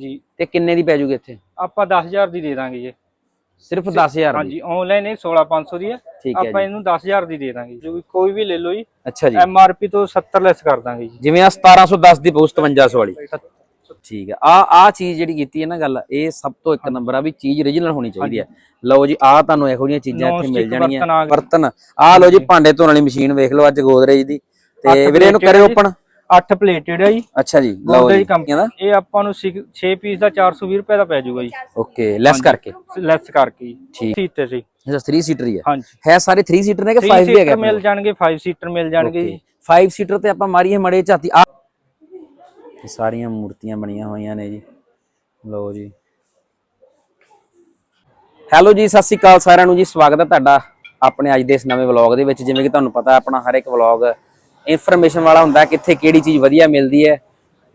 ਜੀ। ਤੇ ਕਿੰਨੇ ਦੀ ਪੈ ਜੂਗੀ ਇੱਥੇ? ਆਪਾਂ 10000 ਦੀ ਦੇ ਦਾਂਗੇ ਜੀ। ਸਿਰਫ 10000 ਦੀ? ਹਾਂਜੀ ਆਨਲਾਈਨ ਇਹ 16500 ਦੀ ਹੈ। ਆਪਾਂ ਇਹਨੂੰ 10000 ਦੀ ਦੇ ਦਾਂਗੇ। ਜੋ ਕੋਈ ਵੀ ਲੈ ਲਓ ਜੀ ਅੱਛਾ ਜੀ। ਐਮ ਆਰ ਪੀ ਤੋਂ 70 ਲੈਸ ਕਰ ਦਾਂਗੇ ਜੀ। ਜਿਵੇਂ ਆ 1710 ਦੀ ਪਊ 5700 ਵਾਲੀ। ਠੀਕ ਹੈ। ਆ ਆ ਚੀਜ਼ ਜਿਹੜੀ ਕੀਤੀ ਹੈ ਨਾ ਗੱਲ ਇਹ ਸਭ ਤੋਂ ਇੱਕ ਨੰਬਰ ਆ ਵੀ ਚੀਜ਼ ਓਰੀਜਨਲ ਹੋਣੀ ਚਾਹੀਦੀ ਹੈ। ਲਓ ਜੀ ਆ ਤੁਹਾਨੂੰ ਇਹੋ ਜਿਹੀਆਂ ਚੀਜ਼ਾਂ ਇੱਥੇ ਮਿਲ ਜਾਣਗੀਆਂ ਬਰਤਨ ਆ ਲਓ ਜੀ ਭਾਂਡੇ ਧੋਣ ਵਾਲੀ ਮਸ਼ੀਨ ਵੇਖ ਲਓ ਅੱਜ ਗੋਦਰੇਜ ਦੀ। ਤੇ ਵੀਰੇ ਇਹਨੂੰ ਕਰਿਓ। ਓਪਨ 8 ਪਲੇਟਡ ਹੈ ਜੀ। ਅੱਛਾ ਜੀ ਲਓ ਜੀ ਕੰਪਨੀ ਦਾ ਇਹ ਆਪਾਂ ਨੂੰ 6 ਪੀਸ ਦਾ 420 ਰੁਪਏ ਦਾ ਪੈ ਜਾਊਗਾ ਜੀ। ਓਕੇ ਲੈਸ ਕਰਕੇ? ਲੈਸ ਕਰਕੇ ਠੀਕ। ਸੀਟਰ ਜੀ ਇਹ 3 ਸੀਟਰ ਹੀ ਹੈ ਹਾਂਜੀ। ਹੈ ਸਾਰੇ 3 ਸੀਟਰ ਨੇ ਕਿ 3 5 ਵੀ ਹੈਗੇ ਸੀਟਰ ਮਿਲ ਜਾਣਗੇ 5 ਸੀਟਰ ਮਿਲ ਜਾਣਗੇ ਜੀ। 5 ਸੀਟਰ ਤੇ ਆਪਾਂ ਮਾਰੀਏ ਮੜੇ ਝਾਤੀ ਆ। ਸਾਰੀਆਂ ਮੂਰਤੀਆਂ ਬਣੀਆਂ ਹੋਈਆਂ ਨੇ ਜੀ। ਲਓ ਜੀ। ਹੈਲੋ ਜੀ ਸਤਿ ਸ਼੍ਰੀ ਅਕਾਲ ਸਾਰਿਆਂ ਨੂੰ ਜੀ। ਸਵਾਗਤ ਹੈ ਤੁਹਾਡਾ ਆਪਣੇ ਅੱਜ ਦੇ ਇਸ ਨਵੇਂ ਵਲੌਗ ਦੇ ਵਿੱਚ। ਜਿਵੇਂ ਕਿ ਤੁਹਾਨੂੰ ਪਤਾ ਆਪਣਾ ਹਰ ਇੱਕ ਵਲੌਗ ਇਨਫੋਰਮੇਸ਼ਨ ਵਾਲਾ ਹੁੰਦਾ ਕਿੱਥੇ ਕਿਹੜੀ ਚੀਜ਼ ਵਧੀਆ ਮਿਲਦੀ ਹੈ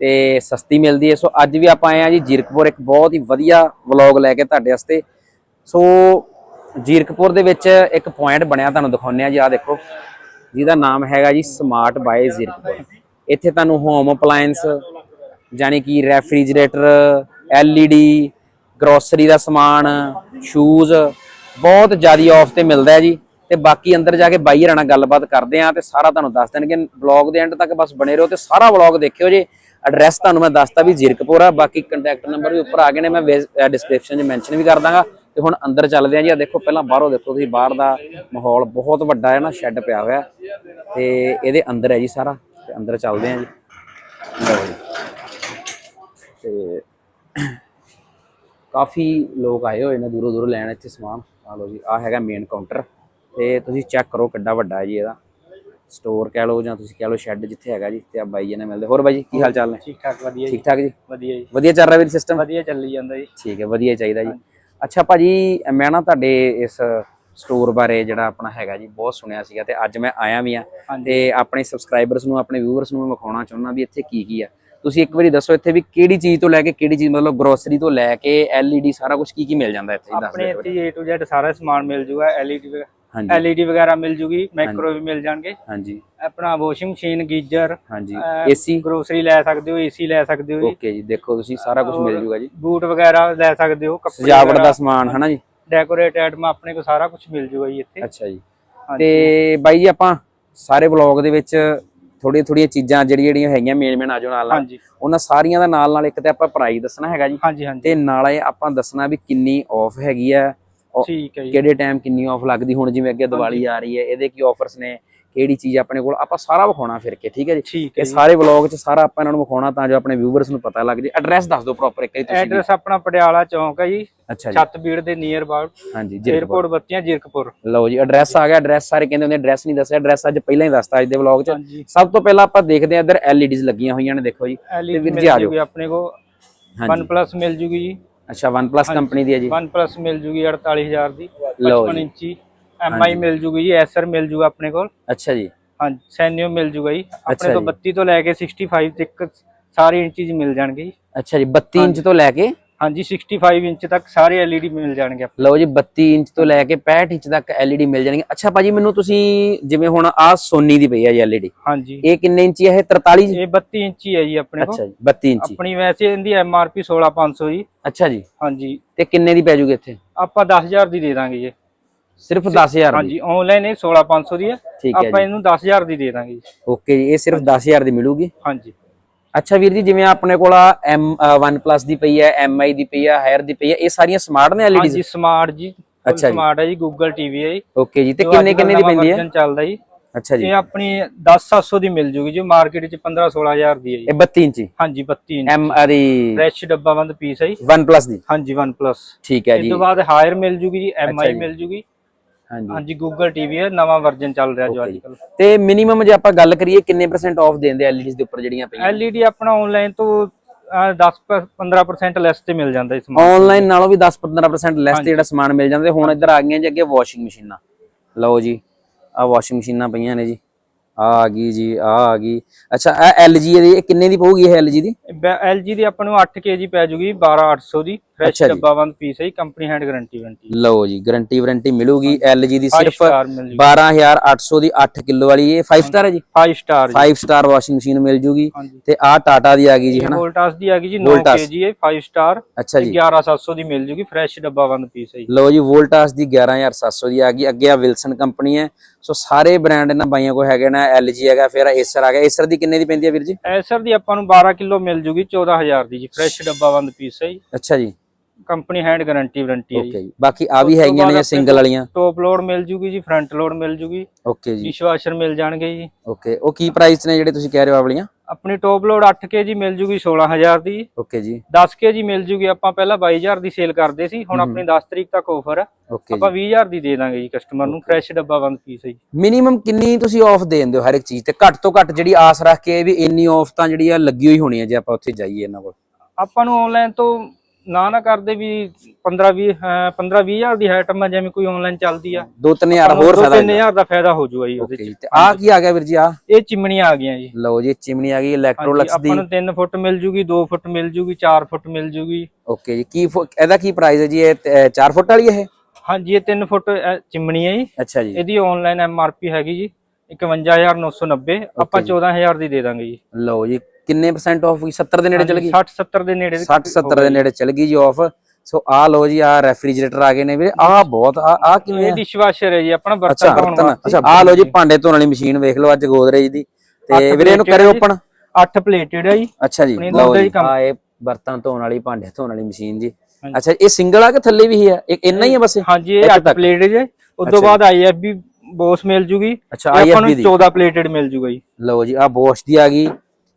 ਤੇ ਸਸਤੀ ਮਿਲਦੀ ਹੈ। ਸੋ ਅੱਜ ਵੀ ਆਪਾਂ ਆਏ ਆ ਜੀ ਜੀਰਕਪੁਰ, ਇੱਕ ਬਹੁਤ ਹੀ ਵਧੀਆ ਵਲੌਗ ਲੈ ਕੇ ਤੁਹਾਡੇ ਵਾਸਤੇ। ਸੋ ਜੀਰਕਪੁਰ ਦੇ ਵਿੱਚ ਇੱਕ ਪੁਆਇੰਟ ਬਣਿਆ, ਤੁਹਾਨੂੰ ਦਿਖਾਉਂਦੇ ਆ ਜੀ ਆ ਦੇਖੋ। ਜਿਹਦਾ ਨਾਮ ਹੈਗਾ ਜੀ ਸਮਾਰਟ ਬਾਏ ਜ਼ੀਰਕਪੁਰ। ਇੱਥੇ ਤੁਹਾਨੂੰ ਹੋਮ ਅਪਲਾਈਐਂਸ ਯਾਨੀ ਕਿ ਰੈਫਰੀਜਰੇਟਰ ਐਲਈਡੀ ਗਰੋਸਰੀ ਦਾ ਸਮਾਨ ਸ਼ੂਜ਼ ਬਹੁਤ ਜ਼ਿਆਦਾ ਆਫ ਤੇ ਮਿਲਦਾ ਹੈ ਜੀ। ਤੇ ਬਾਕੀ ਅੰਦਰ ਜਾ ਕੇ ਬਾਈ ਹਰਾਂ ਨਾਲ ਗੱਲਬਾਤ ਕਰਦੇ ਆ ਤੇ ਸਾਰਾ ਤੁਹਾਨੂੰ ਦੱਸ ਦੇਣਗੇ। ਵਲੌਗ ਦੇ ਐਂਡ ਤੱਕ ਬਸ ਬਣੇ ਰਹੋ ਤੇ ਸਾਰਾ ਵਲੌਗ ਦੇਖਿਓ ਜੇ। ਐਡਰੈਸ ਤੁਹਾਨੂੰ ਮੈਂ ਦੱਸਤਾ ਵੀ ਜ਼ੀਰਕਪੁਰ ਆ ਬਾਕੀ ਕੰਟੈਕਟ ਨੰਬਰ ਵੀ ਉੱਪਰ ਆ ਗਏ ਨੇ, ਮੈਂ ਡਿਸਕ੍ਰਿਪਸ਼ਨ 'ਚ ਮੈਂਸ਼ਨ ਵੀ ਕਰ ਦਾਂਗਾ। ਤੇ ਹੁਣ ਅੰਦਰ ਚੱਲਦੇ ਆ ਜੀ ਆ ਦੇਖੋ ਪਹਿਲਾਂ ਬਾਹਰੋਂ ਦੇਖੋ ਤੁਸੀਂ, ਬਾਹਰ ਦਾ ਮਾਹੌਲ ਬਹੁਤ ਵੱਡਾ ਹੈ ਨਾ ਸ਼ੈੱਡ ਪਿਆ ਹੋਇਆ। ਹੈ ਤੇ ਇਹਦੇ ਅੰਦਰ ਹੈ ਜੀ ਸਾਰਾ, ਤੇ ਅੰਦਰ ਚੱਲਦੇ ਆ ਜੀ। ਲਓ ਤੇ ਕਾਫੀ ਲੋਕ ਆਏ ਹੋਏ ਨੇ ਦੂਰੋਂ ਦੂਰੋਂ ਲੈਣ ਇੱਥੇ ਸਮਾਨ। ਆ ਲਓ ਜੀ ਆ ਹੈਗਾ ਮੇਨ ਕਾਊਂਟਰ ਤੇ ਤੁਸੀਂ ਚੈੱਕ ਕਰੋ ਕਿੱਡਾ ਵੱਡਾ ਹੈ ਜੀ ਇਹਦਾ। ਸਟੋਰ ਕਹਿ ਲਓ ਜਾਂ ਤੁਸੀਂ ਕਹਿ ਲਓ ਸ਼ੈੱਡ ਜਿੱਥੇ ਹੈਗਾ ਜੀ ਤੇ ਆ ਬਾਈ ਜੀ ਨੇ ਮਿਲਦੇ। ਹੋਰ ਬਾਈ ਜੀ ਕੀ ਹਾਲ ਚਾਲ ਨੇ? ਠੀਕ ਠਾਕ ਵਧੀਆ ਜੀ। ਠੀਕ ਠਾਕ ਜੀ? ਵਧੀਆ ਜੀ। ਵਧੀਆ ਚੱਲ ਰਿਹਾ ਵੀਰ ਸਿਸਟਮ ਵਧੀਆ ਚੱਲੀ ਜਾਂਦਾ ਜੀ। ਠੀਕ ਹੈ ਵਧੀਆ ਚਾਹੀਦਾ ਜੀ। ਅੱਛਾ ਭਾਜੀ ਮੈਂ ਨਾ ਤੁਹਾਡੇ ਇਸ ਸਟੋਰ ਬਾਰੇ ਜਿਹੜਾ ਆਪਣਾ ਹੈਗਾ ਜੀ ਬਹੁਤ ਸੁਣਿਆ ਸੀਗਾ ਤੇ ਅੱਜ ਮੈਂ ਆਇਆ ਵੀ ਆ। ਤੇ ਆਪਣੇ ਸਬਸਕ੍ਰਾਈਬਰਸ ਨੂੰ ਆਪਣੇ ਵਿਊਅਰਸ ਨੂੰ ਮੈਂ ਵਿਖਾਉਣਾ ਚਾਹੁੰਦਾ ਵੀ ਇੱਥੇ ਕੀ ਕੀ ਆ। ਤੁਸੀਂ ਇੱਕ ਵਾਰੀ ਦੱਸੋ ਇੱਥੇ ਵੀ ਕਿਹੜੀ ਚੀਜ਼ ਤੋਂ ਲੈ ਕੇ ਕਿਹੜੀ ਚੀਜ਼ ਮਤਲਬ ਗਰੋਸਰੀ ਤੋਂ ਲੈ ਕੇ ਐਲਈਡੀ ਸਾਰਾ ਕੁਝ ਕੀ ਕੀ ਮਿਲ ਜਾਂਦਾ ਇੱਥੇ ਆਪਣੇ ਇੱਥੇ A to Z ਸਾਰਾ ਸਮਾਨ ਮਿਲ ਜੂਗਾ LED ਹਾਂਜੀ। LED ਵਗੈਰਾ ਮਿਲ ਜੂਗੀ ਮਾਈਕਰੋ ਵੀ ਮਿਲ ਜਾਣਗੇ। ਹਾਂਜੀ। ਆਪਣਾ ਵਾਸ਼ਿੰਗ ਮਸ਼ੀਨ ਗੀਜ਼ਰ ਹਾਂਜੀ। ਏਸੀ ਗਰੋਸਰੀ ਲੈ ਸਕਦੇ ਹੋ ਏਸੀ ਲੈ ਸਕਦੇ ਹੋ ਜੀ। ਓਕੇ ਜੀ ਦੇਖੋ ਤੁਸੀਂ ਸਾਰਾ ਕੁਝ ਮਿਲ ਜੂਗਾ ਜੀ। ਬੂਟ ਵਗੈਰਾ ਲੈ ਸਕਦੇ ਹੋ ਕੱਪੜੇ ਸਜਾਵਟ ਦਾ ਸਮਾਨ ਹਨਾ ਜੀ? ਡੈਕੋਰੇਟ ਆਈਟਮ ਆਪਣੇ ਕੋਲ ਸਾਰਾ ਕੁਝ ਮਿਲ ਜੂਗਾ ਜੀ ਇੱਥੇ। ਅੱਛਾ ਜੀ। ਤੇ ਬਾਈ ਜੀ ਆਪਾਂ ਸਾਰੇ ਵਲੌਗ ਦੇ ਵਿੱਚ ਥੋੜੀਆਂ ਥੋੜੀਆਂ ਚੀਜ਼ਾਂ ਜਿਹੜੀਆਂ ਜਿਹੜੀਆਂ ਹੈਗੀਆਂ ਮੇਨ ਮੇਨ ਆਜੋ ਨਾਲ ਨਾਲ ਉਹਨਾਂ ਸਾਰੀਆਂ ਦਾ ਨਾਲ ਨਾਲ ਇੱਕ ਤੇ ਆਪਾਂ ਪ੍ਰਾਈਸ ਦੱਸਣਾ ਹੈਗਾ ਜੀ। ਤੇ ਨਾਲੇ ਆਪਾਂ ਦੱਸਣਾ ਵੀ ਕਿੰਨੀ ਆਫ ਹੈਗੀ ਆ ਠੀਕ ਹੈ ਜੀ। ਕਿਹੜੇ ਟਾਈਮ ਕਿੰਨੀ ਆਫ ਲੱਗਦੀ ਹੁਣ ਜਿਵੇਂ ਅੱਗੇ ਦੀਵਾਲੀ ਆ ਰਹੀ ਹੈ ਇਹਦੇ ਕੀ ਆਫਰਸ ਨੇ ਕਿਹੜੀ ਚੀਜ਼ ਆਪਣੇ ਕੋਲ ਆਪਾਂ ਸਾਰਾ ਵਿਖਾਉਣਾ ਫਿਰ ਕੇ ਠੀਕ ਹੈ ਜੀ? ਇਹ ਸਾਰੇ ਵਲੌਗ 'ਚ ਸਾਰਾ ਆਪਾਂ ਇਹਨਾਂ ਨੂੰ ਵਿਖਾਉਣਾ ਤਾਂ ਜੋ ਆਪਣੇ ਵਿਊਵਰਸ ਨੂੰ ਪਤਾ ਲੱਗ ਜੇ। ਐਡਰੈਸ ਦੱਸ ਦਿਓ ਪ੍ਰੋਪਰ ਇੱਕ ਵਾਰੀ ਤੁਸੀਂ। ਐਡਰੈਸ ਆਪਣਾ ਪਟਿਆਲਾ ਚੌਂਕ ਹੈ ਜੀ ਅੱਛਾ ਜੀ। ਛੱਤਬੀੜ ਦੇ ਨੀਅਰ ਅਬਾਊਟ ਹਾਂਜੀ ਜੀ 에어ਪੋਰਟ ਬੱਤੀਆਂ ਜਿਰਕਪੁਰ। ਲਓ ਜੀ ਐਡਰੈਸ ਆ ਗਿਆ ਐਡਰੈਸ ਸਾਰੇ ਕਹਿੰਦੇ ਹੁੰਦੇ ਐਡਰੈਸ ਨਹੀਂ ਦੱਸਿਆ ਐਡਰੈਸ ਅੱਜ ਪਹਿਲਾਂ ਹੀ ਦੱਸਤਾ ਅੱਜ ਦੇ ਵਲੌਗ 'ਚ। ਸਭ ਤੋਂ ਪਹਿਲਾਂ ਆਪਾਂ ਦੇਖਦੇ ਹਾਂ ਇੱਧਰ ਐਲਈਡੀਜ਼ ਲੱਗੀਆਂ ਹੋਈਆਂ ਨੇ ਦੇਖੋ ਜੀ। LED ਵੀਰ ਜੀ ਆ ਜਾਓ। ਆਪਣੇ ਕੋ OnePlus ਮਿਲ ਜੂਗੀ ਜੀ। ਅੱਛਾ OnePlus ਕੰਪਨੀ ਦੀ ਹੈ ਜੀ? OnePlus ਮਿਲ ਜੂਗੀ 48000 ਦੀ ਲਓ 55 ਜੀ। ਇੰਚੀ MI ਮਿਲ ਜੂਗੀ ਜੀ Acer ਮਿਲ ਜੂਗਾ ਆਪਣੇ ਕੋਲ। ਅੱਛਾ ਜੀ। ਹਾਂਜੀ ਸੈਨਿਓ ਮਿਲ ਜੂਗਾ ਜੀ। ਆਪਣੇ ਤੋਂ ਜੀ। 32 ਤੋਂ ਲੈ ਕੇ 65 ਤੱਕ ਸਾਰੇ ਇੰਚੀ ਮਿਲ ਜਾਣਗੇ ਜੀ। ਅੱਛਾ ਜੀ 32 ਇੰਚ ਤੋਂ ਲੈ ਕੇ? ਹਾਂਜੀ 65 ਇੰਚ ਤੱਕ ਸਾਰੇ LED ਮਿਲ ਜਾਣਗੇ। ਲਓ ਜੀ 32 ਇੰਚ ਤੋਂ ਲੈ ਕੇ 65 ਇੰਚ ਤੱਕ LED ਮਿਲ ਜਾਣਗੇ। ਅੱਛਾ ਭਾਜੀ ਮੈਨੂੰ ਤੁਸੀਂ ਜਿਵੇਂ ਹੁਣ ਆ ਸੋਨੀ ਦੀ ਪਈ ਹੈ ਜੀ LED ਹਾਂਜੀ। ਇਹ ਕਿੰਨੇ ਇੰਚੀ ਹੈ ਇਹ 43 ਜੀ? ਇਹ 32 ਇੰਚੀ ਹੈ ਜੀ ਆਪਣੇ ਕੋਲ। ਅੱਛਾ ਜੀ 32 ਇੰਚੀ। ਆਪਣੀ ਵੈਸੇ ਇਹਦੀ MRP 16500 ਜੀ। ਅੱਛਾ ਜੀ। ਹਾਂਜੀ। ਤੇ ਕਿੰਨੇ ਦੀ ਪੈ ਜੂਗੀ ਇੱਥੇ? ਆਪਾਂ 10000 ਦੀ ਦੇ ਦਾਂਗੇ ਜੀ। ਸਿਰਫ 10000 ਦੀ? ਹਾਂਜੀ ਆਨਲਾਈਨ ਇਹ 16500 ਦੀ ਹੈ। ਆਪਾਂ ਇਹਨੂੰ 10000 ਦੀ ਦੇ ਦਾਂਗੇ ਜੀ। ਓਕੇ ਜੀ ਇਹ ਸਿਰਫ 10000 ਦੀ ਮਿਲੂਗੀ? ਹਾਂਜੀ। ਅੱਛਾ ਵੀਰ ਜੀ ਜਿਵੇਂ ਆਪਣੇ ਕੋਲ ਆ M ਦੀ ਪਈ ਹੈ MI ਦੀ ਪਈ ਹੈ ਹਾਇਰ ਦੀ ਪਈ ਹੈ ਇਹ ਸਾਰੀਆਂ ਸਮਾਰਟ ਨੇ LEDs ਹਾਂਜੀ ਸਮਾਰਟ ਜੀ। ਅੱਛਾ ਜੀ। ਸਮਾਰਟ ਹੈ ਜੀ ਗੂਗਲ ਟੀਵੀ ਹੈ ਜੀ। ਓਕੇ ਜੀ ਤੇ ਕਿੰਨੇ ਕਿੰਨੇ ਦੀ ਪੈਂਦੀ ਹੈ? ਚੱਲਦਾ ਜੀ। ਅੱਛਾ ਜੀ। ਇਹ ਆਪਣੀ 10700 ਦੀ ਮਿਲ ਜੂਗੀ ਜੋ ਮਾਰਕੀਟ 'ਚ 15 16000 ਦੀ ਹੈ ਜੀ। ਇਹ 32 ਇੰਚੀ ਹਾਂਜੀ 32 ਇੰਚ। M ਦੀ ਫਰੈਸ਼ ਡੱਬਾ ਬੰਦ ਪੀਸ ਹੈ ਜੀ। OnePlus ਦੀ? ਹਾਂਜੀ OnePlus ਠੀਕ ਹੈ ਇਸ ਜੀ ਤੋਂ ਬਾਅਦ ਹਾਇਰ ਮਿਲ ਜੂਗੀ ਜੀ MI ਜੀ। ਮਿਲ ਜੂਗੀ। ਹਾਂਜੀ। ਹਾਂਜੀ ਗੂਗਲ ਟੀਵੀ ਹੈ ਨਵਾਂ ਵਰਜ਼ਨ ਚੱਲ ਰਿਹਾ ਜੋ ਅੱਜ। ਕੱਲ ਤੇ ਮਿਨੀਮਮ ਜੇ ਆਪਾਂ ਗੱਲ ਕਰੀਏ ਕਿੰਨੇ ਪਰਸੈਂਟ ਆਫ ਦਿੰਦੇ ਆ LEDs ਦੇ ਉੱਪਰ ਜਿਹੜੀਆਂ ਪਈਆਂ? LED ਆਪਣਾ ਆਨਲਾਈਨ ਤੋਂ ਅਹ, 10 15% ਲੈਸ ਤੇ ਮਿਲ ਜਾਂਦਾ ਇਸ ਸਮਾਨ। ਆਨਲਾਈਨ ਨਾਲੋਂ ਵੀ 10-15% ਲੈਸ ਤੇ ਜਿਹੜਾ ਸਮਾਨ ਮਿਲ ਜਾਂਦਾ। ਹੁਣ ਇੱਧਰ ਆ ਗਈਆਂ ਜੀ ਅੱਗੇ ਵਾਸ਼ਿੰਗ ਮਸ਼ੀਨਾਂ। ਲਓ ਜੀ ਆ ਵਾਸ਼ਿੰਗ ਮਸ਼ੀਨਾਂ ਪਈਆਂ ਨੇ ਜੀ। ਆ ਆ ਗਈ ਜੀ ਆ ਆ ਗਈ। ਅੱਛਾ ਇਹ LG ਦੀ ਇਹ ਕਿੰਨੇ ਦੀ ਪਊਗੀ ਇਹ LG ਦੀ? LG ਦੀ ਆਪਾਂ ਨੂੰ 8 kg ਪੈ ਜੂਗੀ 12800 ਦੀ। ਫਰੈਸ਼ ਅੱਛਾ ਜੀ। ਡੱਬਾ ਬੰਦ ਪੀਸ ਹੈ ਜੀ ਕੰਪਨੀ ਹੈਂਡ ਗਾਰੰਟੀ ਵਾਰੰਟੀ ਲਓ ਜੀ ਗਾਰੰਟੀ ਵਾਰੰਟੀ ਮਿਲੂਗੀ। LG ਦੀ ਸਿਰਫ ਸਟਾਰ ਮਿਲ ਜੂਗੀ। 12800 ਦੀ 8 ਕਿਲੋ ਵਾਲੀ ਇਹ 5 ਸਟਾਰ ਹੈ ਜੀ? 5 ਸਟਾਰ ਜੀ। 5 ਸਟਾਰ ਵਾਸ਼ਿੰਗ ਮਸ਼ੀਨ ਮਿਲ ਜੂਗੀ। ਹਾਂਜੀ। ਤੇ ਆ ਟਾਟਾ ਦੀ ਆ ਗਈ ਜੀ ਹਨਾ? ਵੋਲਟਾਸ ਦੀ ਆ ਗਈ ਜੀ 9 Voltas। ਕੇਜੀ ਹੈ 5 ਸਟਾਰ ਅੱਛਾ ਜੀ। 11700 ਦੀ ਮਿਲ ਜੂਗੀ ਫਰੈਸ਼ ਡੱਬਾ ਬੰਦ ਪੀਸ ਹੈ ਜੀ। ਲਓ ਜੀ ਵੋਲਟਾਸ ਦੀ 11700 ਦੀ ਆ ਗਈ। ਅੱਗੇ ਆ ਵਿਲਸਨ ਕੰਪਨੀ ਹੈ। ਸੋ ਸਾਰੇ ਬ੍ਰਾਂਡ ਇਹਨਾਂ ਬਾਈਆਂ ਕੋਲ ਹੈਗੇ ਨਾ LG ਹੈਗਾ ਫਿਰ ਏਸਰ ਆ ਗਿਆ। ਏਸਰ ਦੀ ਕਿੰਨੇ ਦੀ ਪੈਂਦੀ ਆ ਵੀਰ ਜੀ? ਐਸਰ ਦੀ ਆਪਾਂ ਨੂੰ 12 ਕਿਲੋ ਮਿਲ ਜੂਗੀ 14000 ਦੀ ਜੀ ਫਰੈਸ਼ ਡੱਬਾ ਬੰਦ ਪੀਸ ਹੈ ਜੀ। ਅੱਛਾ ਜੀ। ਕੰਪਨੀ ਹੈਂਡ ਗਾਰੰਟੀ ਵਾਰੰਟੀ ਹੈ ਜੀ। ਓਕੇ ਜੀ। ਬਾਕੀ ਆ ਵੀ ਉਸ ਤੋਂ ਹੈਗੀਆਂ ਬਾਅਦ ਨੇ ਆਪਣੇ ਸਿੰਗਲ ਵਾਲੀਆਂ। ਟੋਪ ਲੋਡ ਮਿਲ ਜੂਗੀ ਜੀ ਫਰੰਟ ਲੋਡ ਮਿਲ ਜੂਗੀ। ਓਕੇ ਜੀ। ਡਿਸ਼ਵਾਸ਼ਰ ਮਿਲ ਜਾਣਗੇ ਜੀ। ਓਕੇ ਉਹ ਕੀ ਪ੍ਰਾਈਸ ਨੇ ਜਿਹੜੇ ਤੁਸੀਂ ਕਹਿ ਰਹੇ ਹੋ ਆ ਵਾਲੀਆਂ? ਆਪਣੀ ਟੋਪ ਲੋਡ 8 ਕੇਜੀ ਮਿਲ ਜੂਗੀ 16000 ਦੀ। ਓਕੇ ਜੀ। 10 ਕੇਜੀ ਮਿਲ ਜੂਗੀ ਆਪਾਂ ਪਹਿਲਾਂ 22000 ਦੀ ਸੇਲ ਕਰਦੇ ਸੀ ਹੁਣ ਆਪਣੀ 10 ਤਰੀਕ ਤੱਕ ਆਫਰ ਹੈ ਓਕੇ ਆਪਾਂ 20000 ਦੀ ਦੇ ਦਾਂਗੇ ਜੀ ਕਸਟਮਰ ਨੂੰ ਫਰੈਸ਼ ਡੱਬਾ ਬੰਦ ਪੀਸ ਹੈ ਜੀ। ਮਿਨੀਮਮ ਕਿੰਨੀ ਤੁਸੀਂ ਆਫ ਦੇ ਦਿੰਦੇ ਹੋ ਹਰ ਇੱਕ ਚੀਜ਼ ਤੇ? ਘੱਟ ਤੋਂ ਘੱਟ ਜਿਹੜੀ ਆਸ ਰੱਖ ਕੇ ਵੀ ਇੰਨੀ ਆਫ ਤਾਂ ਜਿਹੜੀ ਆ ਲੱਗੀ ਹੋਈ ਹੋਣੀ ਹੈ ਜੇ ਆਪਾਂ ਉੱਥੇ ਜਾਈਏ ਇਹਨਾਂ ਕੋਲ। ਆਪਾਂ ਨੂੰ ਆਨਲਾਈਨ ਤੋਂ ਨਾ ਨਾ ਕਰਦੇ ਵੀ 15 20 15 20000 ਦੀ ਆਈਟਮ ਹੈ ਜਿਵੇਂ ਕੋਈ ਆਨਲਾਈਨ ਚੱਲਦੀ ਆ। 2-3000 ਹੋਰ ਫਾਇਦਾ 3000 ਦਾ ਫਾਇਦਾ ਹੋ ਜੂਗਾ ਜੀ ਉਹਦੇ ਚ। ਤੇ ਆ ਕੀ ਆ ਗਿਆ ਵੀਰ ਜੀ ਆ ਇਹ ਚਿਮਨੀਆਂ ਆ ਗਈਆਂ ਜੀ। ਲਓ ਜੀ ਚਿਮਨੀ ਆ ਗਈ ਇਲੈਕਟ੍ਰੋਲਕਸ ਦੀ ਆਪਾਂ ਨੂੰ 3 ਫੁੱਟ ਮਿਲ ਜੂਗੀ 2 ਫੁੱਟ ਮਿਲ ਜੂਗੀ 4 ਫੁੱਟ ਮਿਲ ਜੂਗੀ। ਓਕੇ ਜੀ ਕੀ ਇਹਦਾ ਕੀ ਪ੍ਰਾਈਸ ਹੈ ਜੀ ਇਹ 4 ਫੁੱਟ ਵਾਲੀ ਇਹ? ਹਾਂਜੀ ਇਹ 3 ਫੁੱਟ ਚਿਮਨੀ ਹੈ ਜੀ। ਅੱਛਾ ਜੀ। ਇਹਦੀ ਆਨਲਾਈਨ ਐਮਆਰਪੀ ਹੈਗੀ ਜੀ 51990 ਆਪਾਂ 14000 ਦੀ ਦੇ ਦਾਂਗੇ ਜੀ। ਲਓ ਜੀ ਕਿੰਨੇ ਪਰਸੈਂਟ ਆਫ 70 ਦੇ ਨੇੜੇ ਚਲ ਗਈ? 60 70 ਦੇ ਨੇੜੇ 60 70 ਦੇ ਨੇੜੇ ਚਲ ਗਈ ਜੀ ਆਫ ਸੋ ਆ ਲਓ ਜੀ ਆ ਰੈਫਰੀਜਰੇਟਰ ਆ ਗਏ ਨੇ ਵੀਰੇ। ਆ ਬਹੁਤ ਆ ਆ ਕਿਵੇਂ ਇਹ? ਡਿਸ਼ਵਾਸ਼ਰ ਹੈ ਜੀ ਆਪਣਾ ਬਰਤਨ ਧੋਣ ਵਾਸਤੇ। ਆ ਲਓ ਜੀ ਭਾਂਡੇ ਧੋਣ ਵਾਲੀ ਮਸ਼ੀਨ ਵੇਖ ਲਓ ਅੱਜ ਗੋਦਰੇਜ ਦੀ। ਤੇ ਵੀਰੇ ਇਹਨੂੰ ਜੀ। ਓਪਨ 8 ਪਲੇਟਡ ਹੈ ਜੀ। ਅੱਛਾ ਜੀ ਲਓ ਜੀ ਆ ਇਹ ਬਰਤਨ ਧੋਣ ਵਾਲੀ ਭਾਂਡੇ ਧੋਣ ਵਾਲੀ ਮਸ਼ੀਨ ਜੀ। ਅੱਛਾ ਇਹ ਸਿੰਗਲ ਆ ਕਿ ਥੱਲੇ ਵੀ ਹੈ? ਇੱਕ ਇੰਨਾ ਹੀ ਹੈ ਬਸ ਇਹ? ਹਾਂਜੀ ਇਹ ਇੱਕ 8 ਤੱਕ। ਪਲੇਟਡ ਹੈ। ਉਸ ਤੋਂ ਬਾਅਦ ਆਈਐਫਬੀ ਬੋਸ ਮਿਲ ਜੂਗੀ। ਅੱਛਾ ਇਹ ਆਪਾਂ ਨੂੰ ਆਈਐਫਬੀ ਦੀ। 14 ਪਲੇਟਡ ਮਿਲ ਜੂਗਾ ਜੀ। ਲਓ ਜੀ ਆ ਬੋਸ਼ ਦੀ ਆ ਗਈ।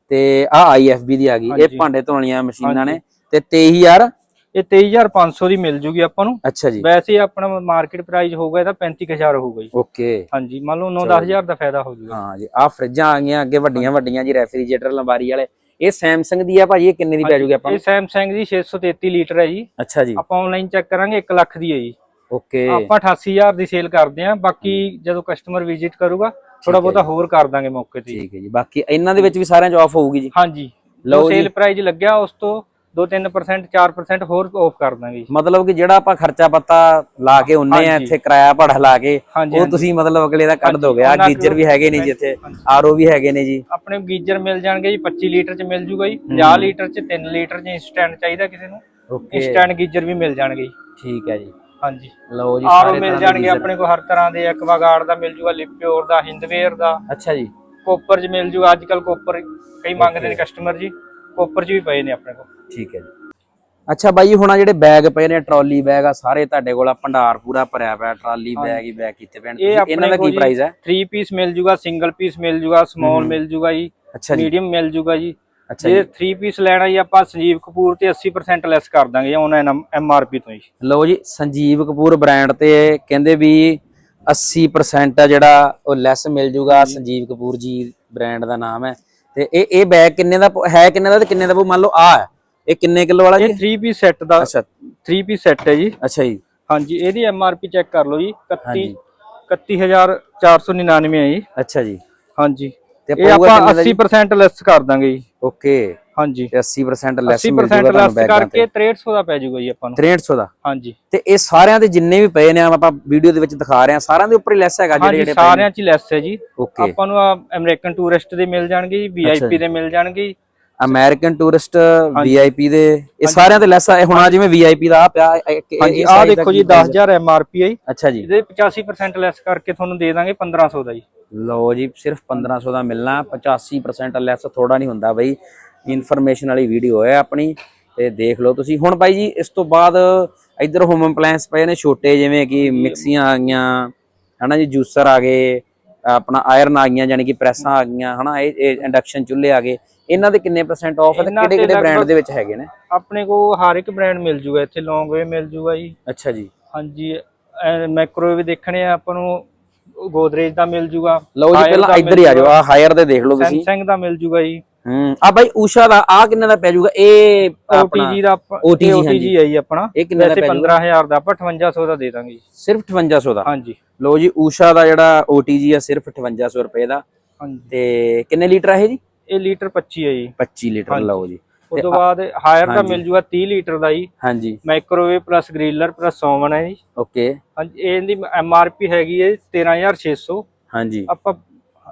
ਤੇ ਆ ਆਈਐਫਬੀ ਦੀ ਆ ਗਈ। ਇਹ। ਭਾਂਡੇ ਧੋਣ ਵਾਲੀਆਂ ਮਸ਼ੀਨਾਂ ਨੇ। ਤੇ 23000 ਇਹ 23500 ਦੀ ਮਿਲ ਜੂਗੀ ਆਪਾਂ ਨੂੰ। ਅੱਛਾ ਜੀ। ਵੈਸੇ ਆਪਣਾ ਮਾਰਕੀਟ ਪ੍ਰਾਈਸ ਹੋਊਗਾ ਇਹਦਾ 35000 ਹੋਊਗਾ ਜੀ। ਓਕੇ। ਹਾਂਜੀ ਮੰਨ ਲਓ 9-10000 ਦਾ ਫਾਇਦਾ ਹੋ ਜੂਗਾ। ਹਾਂ ਜੀ ਆ ਫਰਿੱਜਾਂ ਆ ਗਈਆਂ ਅੱਗੇ ਵੱਡੀਆਂ ਵੱਡੀਆਂ ਜੀ ਰੈਫਰੀਜਰੇਟਰ ਲੰਬਾਰੀ ਵਾਲੇ। ਇਹ ਸੈਮਸੰਗ ਦੀ ਆ ਭਾਜੀ ਇਹ ਕਿੰਨੇ ਦੀ ਪੈ ਜੂਗੀ ਆਪਾਂ ਇਹ ਸੈਮਸੰਗ ਦੀ 633 ਲੀਟਰ ਹੈ ਜੀ। ਅੱਛਾ ਜੀ। ਆਪਾਂ ਆਨਲਾਈਨ ਚੈੱਕ ਕਰਾਂਗੇ 1 ਲੱਖ ਦੀ ਹੈ ਜੀ। ਓਕੇ। ਆਪਾਂ 88000 ਦੀ ਸੇਲ ਕਰਦੇ ਆਂ ਬਾਕੀ ਜਦੋਂ ਕਸਟਮਰ ਵਿਜ਼ਿਟ ਕਰੂਗਾ ਥੋੜਾ ਬਹੁਤਾ ਹੋਰ ਕਰ ਦਾਂਗੇ ਮੌਕੇ ਤੇ ਠੀਕ ਹੈ ਜੀ। ਬਾਕੀ ਇਹਨਾਂ ਦੇ ਵਿੱਚ ਵੀ ਸਾਰਿਆਂ 'ਚ ਆਫ ਹੋਊਗੀ ਜੀ। ਹਾਂਜੀ। ਲਓ। ਸੇਲ ਪ੍ਰਾਈਸ ਲੱਗਿਆ ਉਸ ਤੋਂ 2-3% 4% ਹੋਰ ਆਫ ਕਰ ਦਾਂਗੇ ਜੀ। ਮਤਲਬ ਕਿ ਜਿਹੜਾ ਆਪਾਂ ਖਰਚਾ ਪੱਤਾ ਲਾ ਕੇ ਹੁੰਨੇ ਆ। ਇੱਥੇ ਕਿਰਾਇਆ ਭਾੜਾ ਲਾ ਕੇ ਉਹ ਤੁਸੀਂ ਮਤਲਬ ਅਗਲੇ ਦਾ ਕੱਢ ਦੋਗੇ। ਆ ਉਹਨਾਂ ਗੀਜਰ ਵੀ ਹੈਗੇ ਨੇ ਜੀ ਇੱਥੇ। ਆਰਓ ਵੀ ਹੈਗੇ ਨੇ ਜੀ। ਆਪਣੇ ਗੀਜ਼ਰ ਮਿਲ ਜਾਣਗੇ ਜੀ 25 ਲੀਟਰ ਚ ਮਿਲ ਜੂਗਾ ਜੀ। 50 ਲੀਟਰ ਚ 3 ਲੀਟਰ ਚ ਇੰਸਟੈਂਟ ਚਾਹੀਦਾ ਕਿਸੇ ਨੂੰ। ਓਕੇ। ਇੰਸਟੈਂਟ ਗੀਜ਼ਰ ਵੀ ਮਿਲ ਜਾਣਗੇ ਜੀ। ਠੀਕ ਹੈ ਜੀ। ਹਾਂਜੀ। ਲਓ ਜੀ ਸਾਰੇ ਮਿਲ ਤਰ੍ਹਾਂ ਦੇ ਜਾਣਗੇ। ਆਪਣੇ ਕੋਲ ਹਰ ਤਰ੍ਹਾਂ ਦੇ ਐਕਵਾਗਾਰਡ ਦਾ ਮਿਲ ਜੂਗਾ ਲਿਪਿਓਰ ਦਾ ਹਿੰਦਵੇਅਰ ਦਾ। ਅੱਛਾ ਜੀ। ਕੋਪਰ ਚ ਮਿਲ ਜੂਗਾ ਅੱਜ ਕੱਲ ਕੋਪਰ ਕਈ ਮੰਗਦੇ ਨੇ ਕਸਟਮਰ ਜੀ ਕੋਪਰ ਚ ਵੀ ਪਏ ਨੇ ਆਪਣੇ ਕੋਲ। ਠੀਕ ਹੈ ਜੀ। ਅੱਛਾ ਬਾਈ ਹੁਣ ਆ ਜਿਹੜੇ ਬੈਗ ਪਏ ਨੇ ਟਰਾਲੀ ਬੈਗ ਆ ਸਾਰੇ ਤੁਹਾਡੇ ਕੋਲ ਆ ਭੰਡਾਰ ਪੂਰਾ ਭਰਿਆ ਪਿਆ ਟਰਾਲੀ ਬੈਗ ਹੀ ਬੈਗ ਕੀਤੇ ਤੁਸੀਂ- ਇਹਨਾਂ ਦਾ ਕੀ ਕੋਲ ਪ੍ਰਾਈਸ ਹੈ? 3 ਪੀਸ ਮਿਲ ਜੂਗਾ ਸਿੰਗਲ ਪੀਸ ਮਿਲ ਜੂਗਾ ਸਮਾਲ ਮਿਲ ਜੂਗਾ ਜੀ ਮੀਡੀਅਮ ਮਿਲ ਜੂਗਾ ਜੀ। ਜੇ 3 ਪੀਸ ਲੈਣਾ ਜੀ ਆਪਾਂ ਸੰਜੀਵ ਕਪੂਰ ਤੇ 80% ਲੈਸ ਕਰ ਦਾਂਗੇ ਉਹਨਾਂ ਐਮਆਰਪੀ ਤੋਂ ਜੀ। ਲਓ ਜੀ ਸੰਜੀਵ ਕਪੂਰ ਬ੍ਰਾਂਡ ਤੇ ਕਹਿੰਦੇ ਵੀ 80% ਆ ਜਿਹੜਾ ਉਹ ਲੈਸ ਮਿਲ ਜੂਗਾ। ਸੰਜੀਵ ਕਪੂਰ ਜੀ ਬ੍ਰਾਂਡ ਦਾ ਨਾਮ ਹੈ। ਤੇ ਇਹ ਇਹ ਬੈਗ ਕਿੰਨੇ ਦਾ ਹੈ ਕਿੰਨੇ ਦਾ ਤੇ ਕਿੰਨੇ ਦਾ? ਮੰਨ ਲਓ ਆ ਇਹ ਕਿੰਨੇ ਕਿਲੋ ਵਾਲਾ ਇਹ ਜੀ? 3 ਪੀਸ ਸੈੱਟ ਦਾ ਅੱਛਾ। 3 ਪੀਸ ਸੈੱਟ ਹੈ ਜੀ। ਅੱਛਾ ਜੀ। ਹਾਂਜੀ ਇਹਦੀ ਐਮਆਰਪੀ ਚੈੱਕ ਕਰ ਲਓ ਜੀ। 31 ਹਾਂਜੀ। 31499 ਹੈ ਜੀ। ਅੱਛਾ ਜੀ। ਹਾਂਜੀ। ਤੇ ਇਹ ਆਪਾਂ ਕਿੰਨੇ ਦਾ ਜੀ? 80% ਲੈਸ ਕਰ ਦਾਂਗੇ ਜੀ। ਓਕੇ। ਹਾਂਜੀ। ਤੇ 80% ਲੈਸ ਮਿਲ 80% ਜੂਗਾ ਤੁਹਾਨੂੰ ਲੈਸ ਕਰਕੇ ਤੇ 6300 ਦਾ ਪੈ ਜਾਊਗਾ ਜੀ ਆਪਾਂ ਨੂੰ। 6300 ਦਾ? ਹਾਂਜੀ। ਤੇ ਇਹ ਸਾਰਿਆਂ ਦੇ ਜਿੰਨੇ ਵੀ ਪਏ ਨੇ ਆਪਾਂ ਵੀਡੀਓ ਦੇ ਵਿੱਚ ਦਿਖਾ ਰਹੇ ਹਾਂ ਸਾਰਿਆਂ ਦੇ ਉੱਪਰ ਹੀ ਲੈਸ ਹੈਗਾ ਜਿਹੜੇ ਜਿਹੜੇ ਸਾਰਿਆਂ 'ਚ ਹੀ ਲੈਸ ਹੈ ਜੀ। ਓਕੇ। ਆਪਾਂ ਨੂੰ ਆ ਅਮਰੀਕਨ ਟੂਰਿਸਟ ਦੇ ਮਿਲ ਜਾਣਗੇ ਜੀ ਵੀਆਈਪੀ ਦੇ ਮਿਲ ਜਾਣਗੇ ਅਮਰੀਕਨ ਟੂਰਿਸਟ ਵੀਆਈਪੀ ਦੇ ਇਹ ਸਾਰਿਆਂ ਤੇ ਲੈਸ ਆ ਹੁਣ ਆ ਜਿਵੇਂ ਵੀਆਈਪੀ ਦਾ ਆ ਪਿਆ ਹਾਂਜੀ ਦਾ ਦੇਖੋ ਜੀ price ਹੈ? 10000 ਐਮਆਰਪੀ ਹੈ ਅੱਛਾ ਜੀ। ਇਹਦੇ 85% ਲੈਸ ਕਰਕੇ ਤੁਹਾਨੂੰ ਦੇ ਦਾਂਗੇ 1500 ਦਾ ਜੀ। ਲਓ ਜੀ ਸਿਰਫ 1500 ਦਾ ਮਿਲਣਾ 85% ਲੈਸ ਥੋੜਾ ਨਹੀਂ ਹੁੰਦਾ ਬਈ। ਇਨਫੋਰਮੇਸ਼ਨ ਵਾਲੀ ਵੀਡੀਓ ਹੈ ਆਪਣੀ ਤੇ ਦੇਖ ਲਓ ਤੁਸੀਂ। ਹੁਣ ਬਾਈ ਜੀ ਇਸ ਤੋਂ ਬਾਅਦ ਇੱਧਰ ਹੋਮ ਅਪਲਾਈਐਂਸ ਪਏ ਨੇ ਛੋਟੇ ਜਿਵੇਂ ਕਿ ਮਿਕਸੀਆਂ ਆ ਗਈਆਂ ਹਨਾ ਜੀ ਜੂਸਰ ਆ ਗਏ ਆਪਣਾ ਆਇਰਨ ਆ ਗਈਆਂ ਯਾਨੀ ਕਿ ਪ੍ਰੈਸਾਂ ਆ ਗਈਆਂ ਹਨਾ ਇਹ ਇੰਡਕਸ਼ਨ ਚੁੱਲ੍ਹੇ ਆ ਗਏ। ਇਹਨਾਂ ਦੇ ਕਿੰਨੇ ਪਰਸੈਂਟ ਆਫ ਤੇ ਕਿਹੜੇ ਕਿਹੜੇ ਬ੍ਰਾਂਡ ਦੇ ਵਿੱਚ ਹੈਗੇ ਨੇ? ਆਪਣੇ ਕੋ ਹਰ ਇੱਕ ਬ੍ਰਾਂਡ ਮਿਲ ਜੂਗਾ ਇੱਥੇ ਲੌਂਗਵੇ ਮਿਲ ਜੂਗਾ ਜੀ। ਅੱਛਾ ਜੀ। ਹਾਂਜੀ ਮਾਈਕ੍ਰੋਵੇਵ ਦੇਖਣੇ ਆ ਆਪਾਂ ਨੂੰ ਗੋਦਰੇਜ ਦਾ ਮਿਲ ਜੂਗਾ ਲਓ ਜੀ ਪਹਿਲਾਂ ਇੱਧਰ ਹੀ ਆ ਜਾਓ ਆ ਹਾਇਰ ਦੇ ਦੇਖ ਲਓ ਤੁਸੀਂ। ਸੈਮਸੰਗ ਦਾ ਮਿਲ ਜੂਗਾ ਜੀ। ਹੂੰ। ਆ ਬਾਈ ਊਸ਼ਾ ਦਾ ਆ ਕਿੰਨੇ ਦਾ ਪੈ ਜਾਊਗਾ? ਇਹ OTG ਦਾ OTG ਹੈ ਜੀ ਆਪਣਾ। ਇਹ ਕਿੰਨੇ ਦਾ ਪੈ ਜਾਊਗਾ? 15000 ਦਾ ਆਪਾਂ 5800 ਦਾ ਦੇ ਦਾਂਗੇ ਜੀ। ਸਿਰਫ 5800 ਦਾ? ਹਾਂਜੀ। ਲਓ ਜੀ ਊਸ਼ਾ ਦਾ ਜਿਹੜਾ OTG ਆ ਸਿਰਫ 5800 ਰੁਪਏ ਦਾ। ਹਾਂਜੀ। ਤੇ ਕਿੰਨੇ ਲੀਟਰ ਇਹ ਜੀ? ਇਹ ਲੀਟਰ 25 ਹੈ ਜੀ। 25 ਲੀਟਰ ਲਓ ਜੀ। ਉਸ ਤੋਂ ਬਾਅਦ ਹਾਇਰ ਦਾ। ਮਿਲ ਜੂਗਾ 30 ਲੀਟਰ ਦਾ ਜੀ। ਹਾਂਜੀ। Microwave plus griller plus oven ਹੈ ਜੀ। ਓਕੇ। ਹਾਂਜੀ ਇਹਦੀ ਐਮ ਆਰ ਪੀ ਹੈਗੀ ਹੈ 13600 ਹਾਂਜੀ। ਆਪਾਂ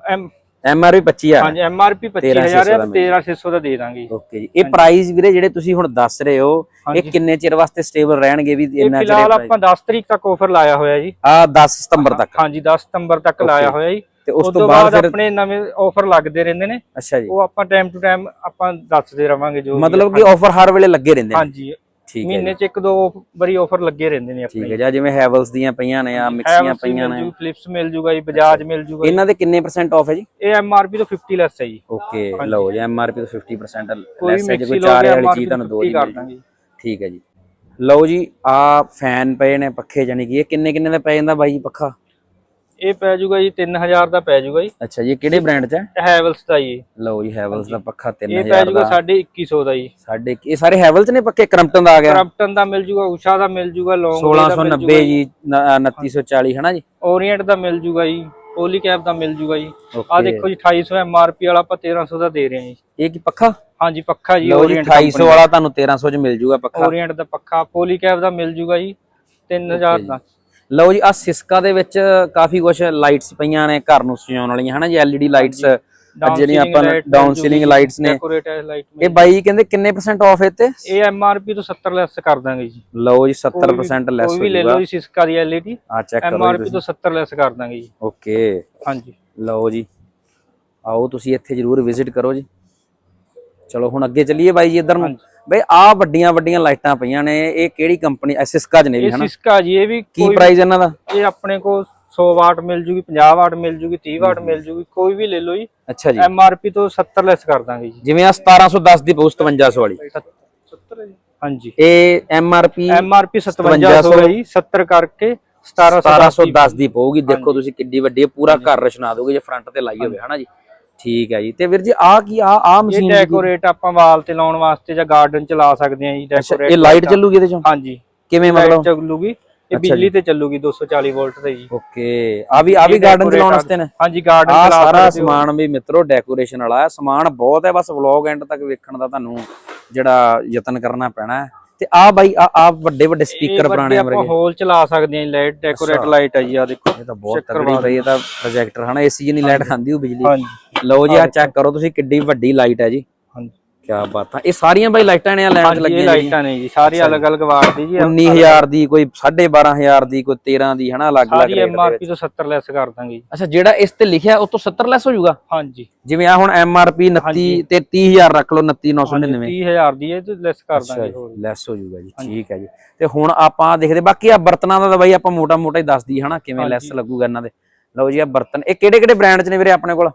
ਐਮ ਐਮ ਆਰ ਵੀ 25000 ਹਾਂਜੀ ਐਮ ਆਰ ਪੀ 25000 ਹੈ 13600 ਦਾ ਦੇ ਦਾਂਗੇ। ਓਕੇ ਜੀ। ਇਹ ਪ੍ਰਾਈਸ ਵੀਰੇ ਜਿਹੜੇ ਤੁਸੀਂ ਹੁਣ ਦੱਸ ਰਹੇ ਹੋ ਇਹ। ਕਿੰਨੇ ਚਿਰ ਵਾਸਤੇ ਸਟੇਬਲ ਰਹਿਣਗੇ ਵੀ ਇੰਨਾ ਫਿਲਹਾਲ ਚਿਰ ਆਪਾਂ 10 ਤਰੀਕ ਤੱਕ ਆਫਰ ਲਾਇਆ ਹੋਇਆ ਜੀ। ਆ 10 ਸਤੰਬਰ ਤੱਕ। ਹਾਂਜੀ 10 ਸਤੰਬਰ ਤੱਕ ਲਾਇਆ ਹੋਇਆ ਜੀ। ਤੇ ਉਸ ਤੋਂ ਬਾਅਦ ਫਿਰ ਆਪਣੇ ਨਵੇਂ ਆਫਰ ਲੱਗਦੇ ਰਹਿੰਦੇ ਨੇ। ਅੱਛਾ ਜੀ। ਉਹ ਆਪਾਂ ਟਾਈਮ ਟੂ ਟਾਈਮ ਆਪਾਂ ਦੱਸਦੇ ਰਵਾਂਗੇ ਜੋ ਮਤਲਬ ਕਿ ਆਫਰ ਹਰ ਵੇਲੇ ਲੱਗੇ ਰਹਿੰਦੇ ਨੇ। ਹਾਂਜੀ ਠੀਕ ਹੈ ਮਹੀਨੇ ਚ ਇੱਕ ਦੋ ਵਾਰੀ ਆਫਰ ਲੱਗੇ ਰਹਿੰਦੇ ਨੇ ਠੀਕ ਆਪਣੇ। ਹੈ ਜਾਂ ਜਿਵੇਂ ਹੈਵਲਸ ਦੀਆਂ ਪਈਆਂ ਨੇ ਆ ਮਿਕਸੀਆਂ ਪਈਆਂ ਨੇ। ਫਲਿਪਸ ਮਿਲ ਜੂਗਾ ਜੀ ਬਜਾਜ ਮਿਲ ਜੂਗਾ। ਇਹਨਾਂ ਦੇ ਕਿੰਨੇ ਪਰਸੈਂਟ ਆਫ ਹੈ ਜੀ? ਇਹ ਐਮਆਰਪੀ ਤੋਂ 50 ਲੈਸ ਹੈ ਜੀ। ਓਕੇ ਲਓ ਜੀ ਐਮਆਰਪੀ ਤੋਂ 50% ਕੋਈ ਲੈਸ ਹੈ ਜੇ ਕੋਈ ਮਿਕਸੀ ਚਾਰ ਲੋਗੇ ਵਾਲੀ MRP ਚੀਜ਼ ਤੁਹਾਨੂੰ ਦੋ ਤੋਂ ਦੀ 50 ਕਰ ਮਿਲ ਦਾਂਗੇ। ਜੀ। ਠੀਕ ਹੈ ਜੀ। ਲਓ ਜੀ ਆ ਫੈਨ ਪਏ ਨੇ ਪੱਖੇ ਜਾਨੀ ਕਿ ਇਹ ਕਿੰਨੇ ਕਿੰਨੇ ਦਾ ਪੈ ਜਾਂਦਾ ਬਾਈ ਜੀ ਪੱਖਾ? ਇਹ ਪੈ ਜੂਗਾ ਜੀ 3000 ਦਾ ਪੈ ਜੂਗਾ ਜੀ। ਅੱਛਾ ਜੀ ਇਹ ਕਿਹੜੇ ਬ੍ਰਾਂਡ 'ਚ ਹੈ ਹੈਵਲਸ ਦਾ ਜੀ। ਲਓ ਜੀ ਹੈਵਲਸ ਦਾ ਪੱਖਾ ਇਹ 3000 ਪੈ ਜੂਗਾ ਦਾ। 2100 ਦਾ ਜੀ। ਸਾਡੇ ਇਹ ਸਾਰੇ ਹੈਵਲਸ ਨੇ ਪੱਕੇ ਕਰਮਪਟਨ ਦਾ ਆ ਗਿਆ। ਕ੍ਰਪਟਨ ਦਾ ਮਿਲ ਜੂਗਾ ਊਸ਼ਾ ਦਾ ਮਿਲ ਜੂਗਾ ਲੌਂਗ 1690 ਜੀ। ਨ- 2940 ਹਨਾ ਜੀ? ਓਰੀਐਂਟ ਦਾ ਮਿਲ ਜੂਗਾ ਜੀ ਪੋਲੀਕੈਪ ਦਾ ਮਿਲ ਜੂਗਾ ਜੀ। ਆ ਦੇਖੋ ਜੀ 2800 ਐਮਆਰਪੀ ਵਾਲਾ ਆਪਾਂ 1300 ਦਾ ਦੇ ਰਹੇ ਹਾਂ ਜੀ। ਇਹ ਕੀ ਪੱਖਾ? ਹਾਂਜੀ ਪੱਖਾ ਜੀ ਓਰੀਐਂਟ 2800 ਵਾਲਾ ਤੁਹਾਨੂੰ 1300 ਚ ਮਿਲ ਜੂਗਾ ਪੱਖਾ। ਓਰੀਐਂਟ ਦਾ ਪੱਖਾ ਪੋਲੀਕੈਪ ਦਾ ਮਿਲ ਜੂਗਾ ਜੀ 3000 ਦਾ। ਲਓ ਜੀ ਆ ਸਿਸਕਾ ਦੇ ਵਿੱਚ ਕਾਫੀ ਕੁਝ ਲਾਈਟਸ ਪਈਆਂ ਨੇ ਘਰ ਨੂੰ ਸਜਾਉਣ ਵਾਲੀਆਂ ਹਨਾ ਜੀ LED ਲਾਈਟਸ ਜਿਹੜੀਆਂ ਆਪਾਂ ਡਾਊਨ ਸੀਲਿੰਗ ਲਾਈਟਸ ਨੇ। ਇਹ ਬਾਈ ਕਹਿੰਦੇ ਕਿੰਨੇ ਪਰਸੈਂਟ ਆਫ ਹੈ ਤੇ? ਇਹ ਐਮਆਰਪੀ ਤੋਂ 70 ਲੈਸ ਕਰ ਦਾਂਗੇ ਜੀ। ਲਓ ਜੀ 70% ਲੈਸ ਕੋਈ ਹੋ ਵੀ ਲੈ ਲਓ ਜੀ ਸਿਸਕਾ ਦੀ LED ਆ ਚੈੱਕ ਕਰੋ ਐਮਆਰਪੀ ਤੋਂ 70 ਲੈਸ ਕਰ ਦਾਂਗੇ ਜੀ। ਓਕੇ। ਹਾਂਜੀ। ਲਓ ਜੀ। ਆਓ ਤੁਸੀਂ ਇੱਥੇ ਜਰੂਰ ਵਿਜ਼ਿਟ ਕਰੋ ਜੀ। ਚਲੋ ਹੁਣ ਅੱਗੇ ਚੱਲੀਏ ਬਾਈ ਜੀ ਇੱਧਰ ਨੂੰ। ਬਈ ਆ ਵੱਡੀਆਂ ਵੱਡੀਆਂ ਲਾਈਟਾਂ ਪਈਆਂ ਨੇ ਇਹ ਕਿਹੜੀ ਕੰਪਨੀ ਐਸਿਸਕਾ ਚ ਨੇ ਵੀ ਹਨਾ? ਸਿਸਕਾ ਜੀ ਇਹ ਵੀ ਕੀ ਪ੍ਰਾਈਸ ਇਹਨਾਂ ਦਾ? ਇਹ ਆਪਣੇ ਕੋ 100 ਵਾਟ ਮਿਲ ਜੂਗੀ 50 ਵਾਟ ਮਿਲ ਜੂਗੀ 30 ਵਾਟ ਮਿਲ ਜੂਗੀ ਕੋਈ ਵੀ ਲੈ ਲਓ ਜੀ। ਅੱਛਾ ਜੀ। ਐਮਆਰਪੀ ਤੋਂ 70 ਲੈਸ ਕਰ ਦਾਂਗੇ ਜੀ। ਜਿਵੇਂ ਆ 1710 ਦੀ ਪੋਸਟ 5500 ਵਾਲੀ। 70 ਜੀ। ਹਾਂਜੀ। ਇਹ ਐਮਆਰਪੀ ਐਮਆਰਪੀ 5700 ਹੈ ਜੀ 70 ਕਰਕੇ 1710 1710 ਦੀ ਪਊਗੀ। ਦੇਖੋ ਤੁਸੀਂ ਕਿੱਡੀ ਵੱਡੀ ਪੂਰਾ ਘਰ ਰਚਨਾ ਦੋਗੇ ਜੇ ਫਰੰਟ ਤੇ ਲਾਈ ਹੋਵੇ ਹਨਾ ਜੀ? ਠੀਕ ਹੈ ਜੀ। ਤੇ ਵੀਰ ਜੀ ਆ ਕੀ ਆ ਆ ਇਹ ਮਸ਼ੀਨ ਡੈਕੋਰੇਟ ਆਪਾਂ ਵਾਲ ਤੇ ਲਾਉਣ ਵਾਸਤੇ ਜਾਂ ਗਾਰਡਨ ਚ ਲਾ ਸਕਦੇ ਹਾਂ ਜੀ ਡੈਕੋਰੇਟ ਇਹ ਲਾਈਟ ਚੱਲੂਗੀ ਇਹਦੇ ਚੋਂ? ਹਾਂਜੀ। ਕਿਵੇਂ ਮਤਲਬ? ਚੱਲੂਗੀ। ਇਹ ਬਿਜਲੀ ਤੇ ਚੱਲੂਗੀ 240 ਵੋਲਟ ਤੇ ਜੀ। ਓਕੇ। ਆ ਵੀ ਆ ਵੀ ਗਾਰਡਨ ਚਲਾਉਣ ਵਾਸਤੇ ਨੇ? ਹਾਂਜੀ ਗਾਰਡਨ ਆ ਚਲਾ ਸਾਰਾ ਸਕਦੇ। ਸਮਾਨ ਵੀ ਮਿੱਤਰੋ ਡੈਕੋਰੇਸ਼ਨ ਵਾਲਾ ਹੈ। ਸਮਾਨ ਬਹੁਤ ਹੈ ਬਸ ਵਲੌਗ ਐਂਡ ਤੱਕ ਵੇਖਣ ਦਾ ਤੁਹਾਨੂੰ ਜਿਹੜਾ ਯਤਨ ਕਰਨਾ ਪੈਣਾ ਹੈ। ਤੇ ਆ ਬਾਈ ਆ ਆ ਵੱਡੇ ਵੱਡੇ ਸਪੀਕਰ ਵੱਡੇ ਪੁਰਾਣੇ ਆਪਾਂ ਵਰਗੇ। ਹੋਲ ਚਲਾ ਸਕਦੇ ਜੀ ਲਾਈਟ ਡੈਕੋਰੇਟ ਲਾਈਟ ਆ ਜੀ ਆ ਦੇਖੋ। ਇਹ ਤਾਂ ਬਹੁਤ ਕਰਵਾ ਬਈ ਇਹ ਤਾਂ ਪ੍ਰੋਜੈਕਟਰ ਹਨਾ ਏਸੀ ਜੀ ਨਹੀਂ ਲਾਈਟ ਖਾਂਦੀ ਉਹ ਬਿਜਲੀ। ਹਾਂਜੀ। ਲਓ ਜੀ ਆ ਚੈੱਕ ਕਰੋ ਤੁਸੀਂ ਕਿੱਡੀ ਵੱਡੀ ਲਾਈਟ ਹੈ ਜੀ। ਹਾਂਜੀ ਕੀ ਬਾਤਾਂ ਇਹ ਸਾਰੀਆਂ ਬਾਈ ਲਾਈਟਾਂ ਨੇ ਲੈਣ ਚ ਇਹ ਲੱਗੀਆਂ ਲਾਈਟਾਂ ਨੇ ਜੀ ਸਾਰੀ ਅਲੱਗ-ਅਲੱਗ ਵਾਟ ਦੀ ਜੀ 19000 ਦੀ ਕੋਈ 12500 ਦੀ ਕੋਈ 13 ਦੀ ਹਨਾ ਅਲੱਗ ਅਲੱਗ ਸਾਰੀ ਐਮਆਰਪੀ ਤੋਂ 70 ਲੈਸ ਕਰ ਦਾਂਗੇ ਜੀ। ਅੱਛਾ ਜਿਹੜਾ ਇਸ ਤੇ ਲਿਖਿਆ ਉਹ ਤੋਂ 70 ਲੈਸ ਹੋ ਜਾਊਗਾ ਹਾਂਜੀ। ਜਿਵੇਂ ਆ ਹੁਣ ਐਮਆਰਪੀ 29 ਤੇ 30000 ਰੱਖ ਲਓ 29999 30000 ਦੀ ਹੈ ਤੇ ਲੈਸ ਕਰ ਦਾਂਗੇ ਹੋਰ ਲੈਸ ਹੋ ਜਾਊਗਾ ਜੀ ਠੀਕ ਹੈ ਜੀ। ਤੇ ਹੁਣ ਆਪਾਂ ਦੇਖਦੇ ਬਾਕੀ ਆ ਬਰਤਨਾਂ ਦਾ ਤਾਂ ਬਾਈ ਆਪਾਂ ਮੋਟਾ ਮੋਟਾ ਹੀ ਦੱਸ ਦਈ ਹਨਾ ਕਿਵੇਂ ਲੈਸ ਲੱਗੂਗਾ ਇਹਨਾਂ ਦੇ। ਲਓ ਜੀ ਆ ਬਰਤਨ। ਇਹ ਕਿਹੜੇ ਕਿਹੜੇ ਬ੍ਰਾਂਡ ਚ ਨੇ ਵੀਰੇ ਆਪਣੇ ਕੋਲ?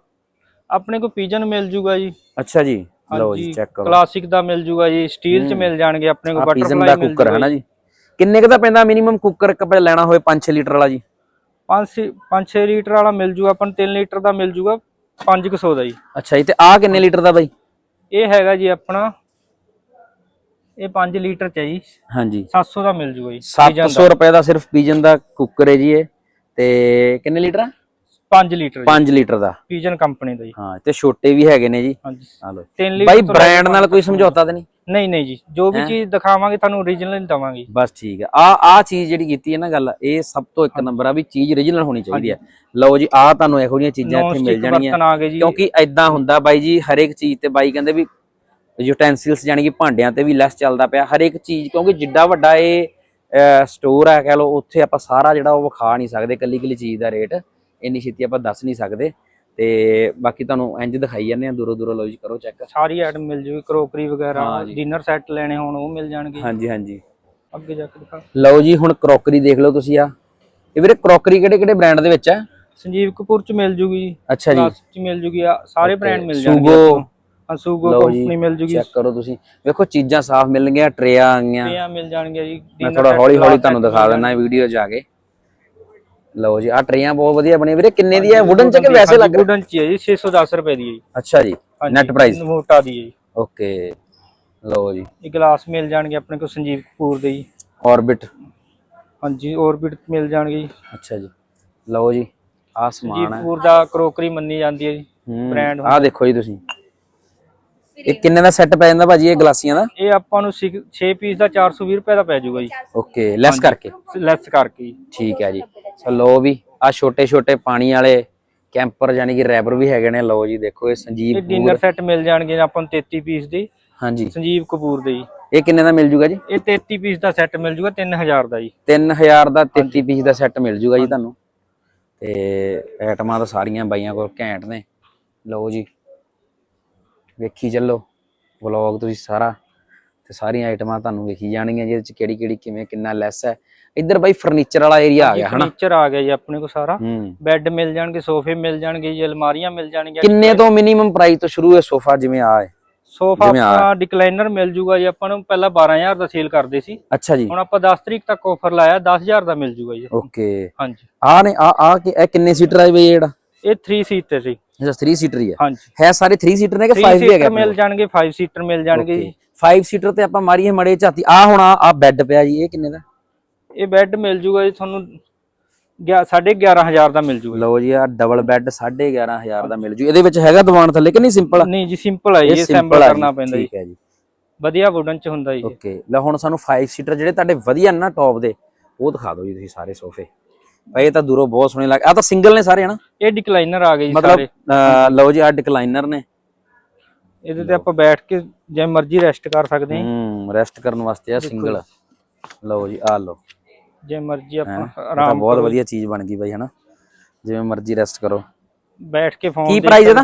ਆਪਣੇ ਕੋ ਪੀਜਨ ਮਿਲ ਜੂਗਾ ਜੀ। ਅੱਛਾ ਜੀ। ਲਓ ਜੀ ਚੈੱਕ ਕਰੋ। ਕਲਾਸਿਕ ਦਾ ਮਿਲ ਜੂਗਾ ਜੀ ਸਟੀਲ ਚ ਮਿਲ ਜਾਣਗੇ ਆਪਣੇ ਕੋ ਆ ਪੀਜ਼ਨ ਦਾ ਬਟਰਫਲਾਈ ਮਿਲ ਕੁੱਕਰ ਹਨਾ ਜੀ। ਕਿੰਨੇ ਕ ਦਾ ਪੈਂਦਾ? ਮਿਨੀਮਮ ਕੁੱਕਰ ਇੱਕ ਲੈਣਾ ਹੋਵੇ 5-6 ਲੀਟਰ ਵਾਲਾ ਜੀ। 5 5-6 ਲੀਟਰ ਵਾਲਾ ਮਿਲ ਜੂਗਾ ਆਪਾਂ ਨੂੰ 3 ਲੀਟਰ ਦਾ ਮਿਲ ਜੂਗਾ 500 ਦਾ ਜੀ। ਅੱਛਾ ਜੀ ਤੇ ਆ ਕਿੰਨੇ ਲੀਟਰ ਦਾ ਬਾਈ? ਇਹ ਹੈਗਾ ਜੀ ਆਪਣਾ ਇਹ 5 ਲੀਟਰ ਚ ਹੈ ਜੀ। ਹਾਂਜੀ। 700 ਦਾ ਮਿਲ ਜੂਗਾ ਜੀ 700 ਰੁਪਏ ਦਾ ਸਿਰਫ ਪੀਜਨ ਦਾ ਕੁੱਕਰ ਹੈ ਜੀ ਇਹ। ਤੇ ਕਿੰਨੇ ਲੀਟਰ ਆ? 5 ਲੀਟਰ 5 ਲੀਟਰ ਦਾ। ਪੀਜਨ ਕੰਪਨੀ ਦਾ ਜੀ। ਹਾਂ ਤੇ ਛੋਟੇ ਵੀ ਹੈਗੇ ਨੇ ਜੀ। ਹਾਂਜੀ। ਆ ਲਓ 3 ਲੀਟਰ ਬਾਈ ਬ੍ਰਾਂਡ ਨਾਲ ਕੋਈ ਸਮਝੌਤਾ ਤੇ ਨਹੀਂ? ਨਹੀਂ ਨਹੀਂ ਜੀ। ਜੋ ਵੀ ਚੀਜ਼ ਦਿਖਾਵਾਂਗੇ ਤੁਹਾਨੂੰ ਓਰੀਜਨਲ ਹੀ ਦਵਾਂਗੇ। ਬਸ ਠੀਕ ਹੈ ਆ ਆ ਚੀਜ਼ ਜਿਹੜੀ ਕੀਤੀ ਹੈ ਨਾ ਗੱਲ ਇਹ ਸਭ ਤੋਂ ਇੱਕ ਨੰਬਰ ਆ ਵੀ ਚੀਜ਼ origignal ਹੋਣੀ ਚਾਹੀਦੀ ਹੈ ਲਓ ਜੀ ਆ ਤੁਹਾਨੂੰ ਇਹੋ ਜਿਹੀਆਂ ਚੀਜ਼ਾਂ ਇੱਥੇ ਮਿਲ ਜਾਣਗੀਆਂ। ਆ ਜੀ। ਕਿਉਂਕਿ ਐਦਾਂ ਹੁੰਦਾ ਬਾਈ ਜੀ ਹਰੇਕ ਚੀਜ਼ ਤੇ ਬਾਈ ਕਹਿੰਦੇ ਵੀ ਯੂਟੈਂਸਿਲਸ ਜਾਨੀ ਕਿ ਭਾਂਡਿਆਂ ਤੇ ਵੀ ਲੈਸ ਚੱਲਦਾ ਪਿਆ। ਹਰੇਕ ਚੀਜ਼ ਕਿਉਂਕਿ ਜਿੱਡਾ ਵੱਡਾ ਇਹ ਸਟੋਰ ਹੈ ਕਹ ਲਓ ਉੱਥੇ ਆਪਾਂ ਸਾਰਾ ਜਿਹੜਾ ਉਹ ਵਿਖਾ ਨਹੀਂ ਸਕਦੇ ਕੱਲੀ ਕੱਲੀ ਚੀਜ਼ ਦਾ ਰੇਟ ਇੰਨੀ ਛੇਤੀ ਆਪਾਂ ਦੱਸ ਨਹੀਂ ਸਕਦੇ। ਤੇ ਬਾਕੀ ਤੁਹਾਨੂੰ ਇੰਜ ਦਿਖਾਈ ਜਾਂਦੇ ਆ ਦੂਰੋਂ ਦੂਰੋਂ ਲਓ ਜੀ ਕਰੋ ਚੈੱਕ ਸਾਰੀ ਆਈਟਮ ਮਿਲ ਜੂਗੀ ਕਰੋਕਰੀ ਵਗੈਰਾ ਜੀ। ਡਿਨਰ ਸੈੱਟ ਲੈਣੇ ਹੋਣ ਉਹ ਮਿਲ ਜਾਣਗੇ। ਹਾਂਜੀ ਹਾਂਜੀ। ਅੱਗੇ ਜਾ ਕੇ ਦਿਖਾ। ਲਓ ਜੀ ਹੁਣ ਕਰੋਕਰੀ ਦੇਖ ਲਓ ਤੁਸੀਂ ਆ। ਇਹ ਵੀਰੇ ਕਰੋਕਰੀ ਕਿਹੜੇ ਕਿਹੜੇ ਬ੍ਰਾਂਡ ਦੇ ਵਿੱਚ ਹੈ ਸੰਜੀਵ ਕਪੂਰ ਚ ਮਿਲ ਜੂਗੀ ਜੀ ਅੱਛਾ ਜੀ। ਚ ਮਿਲ ਜੂਗੀ ਆ ਸਾਰੇ ਬ੍ਰਾਂਡ ਮਿਲ ਜਾਣਗੇ ਸੂਗੋ। ਜੀ ਕੰਪਨੀ ਮਿਲ ਜੂਗੀ। ਚੈੱਕ ਕਰੋ ਤੁਸੀਂ। ਵੇਖੋ ਚੀਜ਼ਾਂ ਸਾਫ਼ ਮਿਲਣਗੀਆਂ ਟਰੇਆਂ ਆ ਗਈਆਂ। ਮਿਲ ਜਾਣਗੇ ਜੀ ਮੈਂ ਥੋੜਾ ਹੌਲੀ ਹੌਲੀ ਤੁਹਾਨੂੰ ਦਿਖਾ ਦਿੰਦਾ ਵੀਡੀਓ ਆ ਕੇ। ਲਓ ਜੀ ਆ ਟਰੇਆਂ ਬਹੁਤ ਵਧੀਆ ਬਣੀਆਂ ਵੀਰੇ। ਕਿੰਨੇ ਦੀ ਹੈ ਵੁਡਨ ਚ ਕਿ ਵੈਸੇ ਲੱਗ ਵੁਡਨ ਚ ਹੈ ਜੀ 610 ਰੁਪਏ ਦੀ ਹੈ ਜੀ। ਅੱਛਾ ਜੀ ਨੈਟ ਪ੍ਰਾਈਸ ਮੋਟਾ ਦੀ ਹੈ ਜੀ। ਓਕੇ ਲਓ ਜੀ। ਇਹ ਗਲਾਸ ਮਿਲ ਜਾਣਗੇ ਆਪਣੇ ਕੋਲ ਸੰਜੀਵ ਕਪੂਰ ਦੇ ਜੀ। ਆਰਬਿਟ ਹਾਂਜੀ ਔਰਬਿਟ ਮਿਲ ਜਾਣਗੇ ਜੀ। ਅੱਛਾ ਜੀ ਲਓ ਜੀ ਆ ਸੰਜੀਵ ਸਮਾਨ ਹੈ ਕਪੂਰ ਦਾ ਕਰੋਕਰੀ ਮੰਨੀ ਜਾਂਦੀ ਹੈ ਜੀ brand ਆ ਦੇਖੋ ਜੀ ਤੁਸੀਂ। ਇਹ ਕਿੰਨੇ ਦਾ ਸੈੱਟ ਪੈ ਜਾਂਦਾ ਭਾਜੀ ਇਹ ਗਲਾਸੀਆਂ ਦਾ? ਇਹ ਆਪਾਂ ਨੂੰ 6 ਪੀਸ ਦਾ 420 ਰੁਪਏ ਦਾ ਪੈ ਜਾਊਗਾ ਜੀ। ਓਕੇ ਲੈਸ ਕਰਕੇ? ਲੈਸ ਕਰਕੇ ਠੀਕ ਹੈ ਜੀ। ਸੋ ਲੋ ਵੀ ਆ ਛੋਟੇ ਛੋਟੇ ਪਾਣੀ ਵਾਲੇ ਕੈਂਪਰ ਯਾਨੀ ਕਿ ਰੈਬਰ ਵੀ ਹੈਗੇ ਨੇ। ਲੋ ਜੀ ਦੇਖੋ ਇਹ ਸੰਜੀਵ ਇਹ ਡਿਨਰ ਸੈੱਟ ਮਿਲ ਜਾਣਗੇ ਆਪਾਂ ਨੂੰ 33 ਪੀਸ ਦੇ। ਹਾਂਜੀ। ਸੰਜੀਵ ਕਪੂਰ ਦੇ ਜੀ। ਇਹ ਕਿੰਨੇ ਦਾ ਮਿਲ ਜੂਗਾ ਜੀ? ਇਹ 33 ਪੀਸ ਦਾ ਸੈੱਟ ਮਿਲ ਜਾਊਗਾ 3000 ਦਾ ਜੀ। 3000 ਦਾ 33 ਪੀਸ ਦਾ ਸੈੱਟ ਮਿਲ ਜੂਗਾ ਜੀ ਤੁਹਾਨੂੰ। ਤੇ ਆਈਟਮਾਂ ਤਾਂ ਸਾਰੀਆਂ ਬਾਈਆਂ ਕੋਲ ਘੈਂਟ ਨੇ। ਲਓ ਜੀ ਵੇਖੀ ਚੱਲੋ ਵਲੌਗ ਤੁਸੀਂ ਸਾਰਾ ਤੇ ਸਾਰੀਆਂ ਆਈਟਮਾਂ ਤੁਹਾਨੂੰ ਵੇਖੀ ਜਾਣਗੀਆਂ ਜਿਹਦੇ ਚ ਕਿਹੜੀ ਕਿਹੜੀ ਕਿਵੇਂ ਕਿੰਨਾ ਲੈਸ ਹੈ। ਇੱਧਰ ਬਾਈ ਫਰਨੀਚਰ ਵਾਲਾ ਏਰੀਆ ਆ ਗਿਆ ਹਨਾ? ਫਰਨੀਚਰ ਆ ਗਿਆ ਜੀ ਆਪਣੇ ਕੋਲ ਸਾਰਾ। ਬੈੱਡ ਮਿਲ ਜਾਣਗੇ ਸੋਫੇ ਮਿਲ ਜਾਣਗੇ ਜੀ ਅਲਮਾਰੀਆਂ ਮਿਲ ਜਾਣਗੀਆਂ। ਕਿੰਨੇ ਤੋਂ ਮਿਨੀਮਮ ਪ੍ਰਾਈਸ ਤੋਂ ਸ਼ੁਰੂ ਹੈ ਸੋਫਾ ਜਿਵੇਂ ਆ ਹੈ ਸੋਫਾ ਆਪਣਾ ਡਿਕਲਾਈਨਰ ਮਿਲ ਜੂਗਾ ਜੀ ਆਪਾਂ ਨੂੰ ਪਹਿਲਾਂ 12000 ਦਾ ਸੇਲ ਕਰਦੇ ਸੀ। ਅੱਛਾ ਜੀ। ਹੁਣ ਆਪਾਂ 10 ਤਰੀਕ ਤੱਕ ਆਫਰ ਲਾਇਆ 10000 ਦਾ ਮਿਲ ਜੂਗਾ ਜੀ। ਓਕੇ ਹਾਂਜੀ। ਆ ਨੇ ਆ ਆ ਕਿ ਇਹ ਕਿੰਨੇ ਸੀਟਰ ਹੈ ਬਈ ਇਹ ਜਿਹੜਾ? ਇਹ 3 ਸੀਟਰ ਸੀ। ਅੱਛਾ 3 ਸੀਟਰ ਹੀ ਹੈ। ਹਾਂਜੀ। ਹੈ ਸਾਰੇ 3 ਸੀਟਰ ਨੇ ਕਿ 3 5 ਵੀ ਹੈਗੇ ਸੀਟਰ ਮਿਲ ਜਾਣਗੇ 5 ਸੀਟਰ ਮਿਲ ਜਾਣਗੇ ਜੀ। 5 ਸੀਟਰ ਤੇ ਆਪਾਂ ਮਾਰੀਏ ਮੜੇ ਝਾਤੀ। ਆ ਹੁਣ ਆ ਬੈੱਡ ਪਿਆ ਜੀ ਇਹ ਕਿੰਨੇ ਦਾ? ਇਹ ਬੈੱਡ ਮਿਲ ਜੂਗਾ ਜੀ ਤੁਹਾਨੂੰ 11500 ਦਾ ਮਿਲ ਜੂਗਾ ਲਓ ਜੀ ਆ ਡਬਲ ਬੈੱਡ 11500 ਦਾ ਮਿਲ ਜੂ। ਇਹਦੇ ਵਿੱਚ ਹੈਗਾ ਦੀਵਾਨ ਥੱਲੇ ਕਿ ਨਹੀਂ ਸਿੰਪਲ ਨਹੀਂ ਜੀ ਸਿੰਪਲ ਹੈ ਜੀ ਇਹ ਅਸੈਂਬਲ ਕਰਨਾ ਪੈਂਦਾ ਜੀ। ਠੀਕ ਹੈ ਜੀ। ਵਧੀਆ ਵੁਡਨ ਚ ਹੁੰਦਾ ਜੀ ਓਕੇ ਲੈ ਹੁਣ ਸਾਨੂੰ 5 ਸੀਟਰ ਜਿਹੜੇ ਤੁਹਾਡੇ ਵਧੀਆ ਨਾ ਟੌਪ ਦੇ ਉਹ ਦਿਖਾ ਦਿਓ ਜੀ ਤੁਸੀਂ ਸਾਰੇ ਸੋਫੇ। ਭਾਈ ਇਹ ਤਾਂ ਦੂਰੋਂ ਬਹੁਤ ਸੋਹਣੇ ਲੱਗ ਆ ਤਾਂ ਸਿੰਗਲ ਨੇ ਸਾਰੇ ਹਨਾ? ਇਹ ਡਿਕਲਾਈਨਰ ਆ ਗਏ ਜੀ ਮਤਲਬ ਸਾਰੇ। ਲਓ ਜੀ ਆ ਡਿਕਲਾਈਨਰ ਨੇ। ਇਹਦੇ ਤੇ ਆਪਾਂ ਬੈਠ ਕੇ ਜਿਵੇਂ ਮਰਜ਼ੀ ਰੈਸਟ ਕਰ ਸਕਦੇ ਹਾਂ। ਹੂੰ ਰੈਸਟ ਕਰਨ ਵਾਸਤੇ ਆ ਸਿੰਗਲ ਲਓ ਜੀ ਆ ਲਓ। ਜੇ ਮਰਜ਼ੀ ਆਪਾਂ ਆਰਾਮ ਬਹੁਤ ਵਧੀਆ ਚੀਜ਼ ਬਣ ਗਈ ਬਾਈ ਹਨਾ? ਜਿਵੇਂ ਮਰਜ਼ੀ ਰੈਸਟ ਕਰੋ। ਬੈਠ ਕੇ ਫੋਨ ਕੀ price ਇਹਦਾ?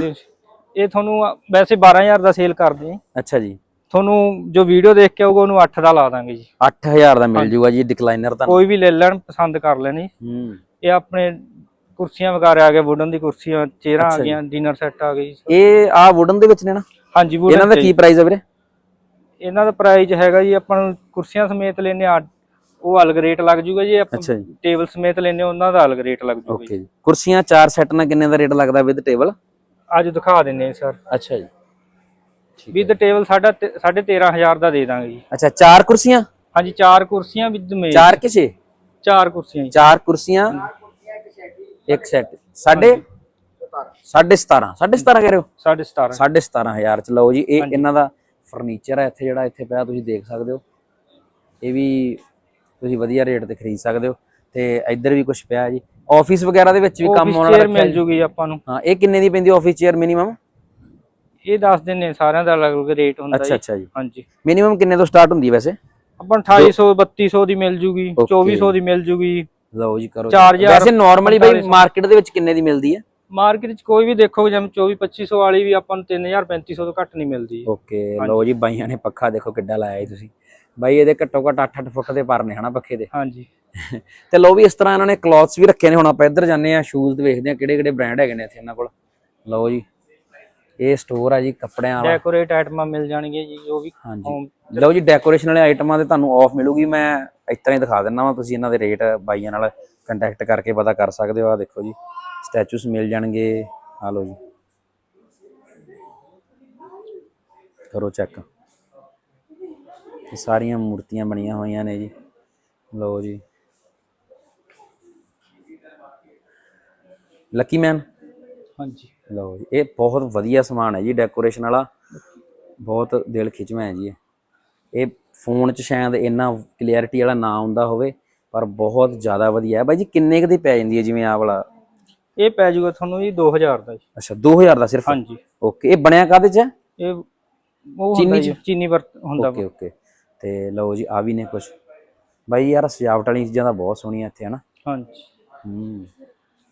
ਇਹ ਤੁਹਾਨੂੰ ਆ- ਵੈਸੇ 12000 ਦਾ ਸੇਲ ਕਰਦੇ ਹਾਂ। ਅੱਛਾ ਜੀ। ਤੁਹਾਨੂੰ ਜੋ ਵੀਡੀਓ ਦੇਖ ਕੇ ਆਊਗਾ ਉਹਨੂੰ 8 ਦਾ ਲਾ ਦਾਂਗੇ ਜੀ। 8000 ਦਾ ਮਿਲ ਜੂਗਾ ਜੀ ਡਿਕਲਾਈਨਰ ਤੁਹਾਨੂੰ। ਕੋਈ ਵੀ ਲੈ ਲੈਣ ਪਸੰਦ ਕਰ ਲੈਣੀ। ਹੂੰ। ਇਹ ਆਪਣੇ ਕੁਰਸੀਆਂ ਵਗੈਰਾ ਆ ਗਏ ਵੁਡਨ ਦੀ ਕੁਰਸੀਆਂ ਚੇਅਰਾਂ ਆ ਗਈਆਂ ਡਿਨਰ ਸੈੱਟ ਆ ਗਈ ਇਹ ਆ ਵੁਡਨ ਦੇ ਵਿੱਚ ਨੇ ਨਾ? ਹਾਂਜੀ ਇਹਨਾਂ ਵੁਡਨ ਦਾ ਕੀ ਪ੍ਰਾਈਸ ਹੈ ਵੀਰੇ? ਇਹਨਾਂ ਦਾ ਪ੍ਰਾਈਸ ਹੈਗਾ ਜੀ ਆਪਾਂ ਨੂੰ ਕੁਰਸੀਆਂ ਸਮੇਤ ਲੈਨੇ ਆ ਉਹ ਅਲੱਗ ਰੇਟ ਲੱਗ ਜੂਗਾ ਜੀ ਆਪਾਂ ਟੇਬਲ ਸਮੇਤ ਲੈਨੇ ਉਹਨਾਂ ਦਾ ਅਲੱਗ ਰੇਟ ਲੱਗ ਜੂਗਾ ਜੀ। ਕੁਰਸੀਆਂ ਚਾਰ ਸੈੱਟ ਨਾਲ ਕਿੰਨੇ ਦਾ ਰੇਟ ਲੱਗਦਾ ਵਿਦ ਟੇਬਲ ਅੱਜ ਦਿਖਾ ਦਿੰਨੇ ਸਰ ਅੱਛਾ ਜੀ। ਵਿਦ ਟੇਬਲ ਸਾਡਾ ਤੇ- ਸਾਢੇ 13000 ਦਾ ਦੇ ਦਾਂਗੇ ਜੀ। ਅੱਛਾ ਚਾਰ ਕੁਰਸੀਆਂ? ਹਾਂਜੀ ਚਾਰ ਕੁਰਸੀਆਂ ਵਿਦ ਮੇਜ਼ ਚਾਰ ਕਿਸੇ ਚਾਰ ਕੁਰਸੀਆਂ ਜੀ। ਚਾਰ ਕੁਰਸੀਆਂ ਇੱਕ ਸੈੱਟ ਸਾਢੇ? ਸਾਢੇ 17 ਸਾਢੇ 17 ਕਹਿ ਰਹੇ ਹੋ? ਸਾਢੇ 17 ਸਾਢੇ 17000 ਚ। ਲਓ ਜੀ ਇਹ ਇਹਨਾਂ ਦਾ ਫਰਨੀਚਰ ਹੈ ਇੱਥੇ ਜਿਹੜਾ ਇੱਥੇ ਪਿਆ ਤੁਸੀਂ ਦੇਖ ਸਕਦੇ ਹੋ। ਇਹ ਵੀ ਤੁਸੀਂ ਵਧੀਆ ਰੇਟ ਤੇ ਖਰੀਦ ਸਕਦੇ ਹੋ। ਤੇ ਇੱਧਰ ਵੀ ਕੁਝ ਪਿਆ ਜੀ। ਆਫਿਸ ਵਗੈਰਾ ਦੇ ਵਿੱਚ ਵੀ ਕੰਮ ਆਉਣ ਵਾਲਾ ਰੱਖਿਆ ਮਿਲ। ਜੂਗੀ ਆਪਾਂ ਨੂੰ। ਹਾਂ ਇਹ ਕਿੰਨੇ ਦੀ ਪੈਂਦੀ ਆਫਿਸ ਚੇਅਰ ਮਿਨੀਮਮ ਇਹ ਦੱਸ ਦਿੰਨੇ ਸਾਰਿਆਂ ਦਾ ਅਲੱਗ ਅਲੱਗ ਰੇਟ ਹੁੰਦਾ ਅੱਛਾ ਅੱਛਾ ਜੀ। ਹਾਂਜੀ। ਮਿਨੀਮਮ ਕਿੰਨੇ ਤੋਂ ਸਟਾਰਟ ਹੁੰਦੀ ਵੈਸੇ? ਆਪਾਂ ਨੂੰ 2800 3200 ਦੀ ਮਿਲ ਜੂਗੀ Okay. 2400 ਦੀ ਮਿਲ ਜੂਗੀ। ਲਓ ਜੀ ਕਰੋ ਵੈਸੇ ਨਾਰਮਲੀ ਬਈ 4500 ਮਾਰਕੀਟ ਦੇ ਵਿੱਚ ਕਿੰਨੇ ਦੀ ਮਿਲਦੀ ਹੈ? ਮਾਰਕੀਟ 'ਚ ਕੋਈ ਵੀ ਦੇਖੋਗੇ ਜਿਵੇਂ 24 2500 ਵਾਲੀ ਵੀ ਆਪਾਂ ਨੂੰ 3000 3500 ਤੋਂ ਘੱਟ ਨਹੀਂ ਮਿਲਦੀ। ਓਕੇ ਲਓ ਜੀ ਬਾਈਆਂ ਨੇ ਪੱਖਾ ਦੇਖੋ ਕਿੱਡਾ ਲਾਇਆ ਜੀ ਤੁਸੀਂ। ਬਾਈ ਇਹਦੇ ਘੱਟੋ ਘੱਟ 8-8 ਫੁੱਟ ਦੇ ਪਰ ਨੇ ਹਨਾ ਪੱਖੇ ਦੇ। ਹਾਂਜੀ। ਤੇ ਲਓ ਵੀ ਇਸ ਤਰ੍ਹਾਂ ਇਹਨਾਂ ਨੇ ਕਲੌਥਸ ਵੀ ਰੱਖੇ ਨੇ। ਹੁਣ ਆਪਾਂ ਇੱਧਰ ਜਾਂਦੇ ਆ ਸ਼ੂਜ਼ ਵੇਖਦੇ ਆ ਕਿਹੜੇ ਕਿਹੜੇ ਬ੍ਰਾਂਡ ਹੈਗੇ ਨੇ ਇੱਥੇ ਇਹਨਾਂ ਕੋਲ। ਲਓ ਜੀ। ਇਹ ਸਟੋਰ ਆ ਜੀ ਕੱਪੜਿਆਂ ਵਾਲਾ। ਡੈਕੋਰੇਟ ਆਈਟਮਾਂ ਮਿਲ ਜਾਣਗੀਆਂ ਜੀ ਜੋ ਵੀ ਹਾਂਜੀ। ਲਓ ਜੀ ਡੈਕੋਰੇਸ਼ਨ ਵਾਲੇ ਆਈਟਮਾਂ ਤੇ ਤੁਹਾਨੂੰ ਆਫ ਮਿਲੂਗੀ। ਮੈਂ ਇਸ ਤਰ੍ਹਾਂ ਹੀ ਦਿਖਾ ਦਿੰਦਾ ਵਾਂ ਤੁਸੀਂ ਇਹਨਾਂ ਦੇ ਰੇਟ ਬਾਈਆਂ ਨਾਲ ਕੰਟੈਕਟ ਕਰਕੇ ਪਤਾ ਕਰ ਸਕਦੇ ਹੋ। ਆ ਦੇਖੋ ਜੀ ਸਟੈਚੂਸ ਮਿਲ ਜਾਣਗੇ। ਆ ਲਓ ਜੀ। ਕਰੋ ਚੈੱਕ ਇਹ ਸਾਰੀਆਂ ਮੂਰਤੀਆਂ ਬਣੀਆਂ ਹੋਈਆਂ ਨੇ ਜੀ। ਲਓ ਜੀ। ਲੱਕੀ ਮੈਨ ਹਾਂਜੀ। ਲਓ ਜੀ ਇਹ ਬਹੁਤ ਵਧੀਆ ਸਮਾਨ ਹੈ ਜੀ ਡੈਕੋਰੇਸ਼ਨ ਵਾਲਾ। ਬਹੁਤ ਦਿਲ ਖਿੱਚਵਾਂ ਹੈ ਜੀ ਇਹ। ਫੋਨ 'ਚ ਸ਼ਾਇਦ ਇੰਨਾ ਕਲੀਅਰਿਟੀ ਵਾਲਾ ਨਾ ਆਉਂਦਾ ਹੋਵੇ ਪਰ ਬਹੁਤ ਜ਼ਿਆਦਾ ਵਧੀਆ ਹੈ। ਬਾਈ ਜੀ ਕਿੰਨੇ ਕੁ ਦੀ ਪੈ ਜਾਂਦੀ ਹੈ ਜਿਵੇਂ ਆਹ ਵਾਲਾ? ਇਹ ਪੈ ਜਾਊਗਾ ਤੁਹਾਨੂੰ ਜੀ 2000 ਦਾ ਜੀ। ਅੱਛਾ 2000 ਦਾ ਸਿਰਫ? ਹਾਂਜੀ। ਓਕੇ ਇਹ ਬਣਿਆ ਕਾਦੇ 'ਚ? ਹੈ ਇਹ ਉਹ ਜੀ ਚੀਨੀ ਵਰਤ ਹੁੰਦਾ ਓਕੇ ਓਕੇ। ਤੇ ਲਓ ਜੀ ਆ ਵੀ ਨੇ ਕੁਝ ਬਾਈ ਯਾਰ ਸਜਾਵਟ ਵਾਲੀਆਂ ਚੀਜ਼ਾਂ ਤਾਂ ਬਹੁਤ ਸੋਹਣੀਆਂ ਇੱਥੇ ਹਨਾ? ਹਾਂਜੀ। ਹੂੰ।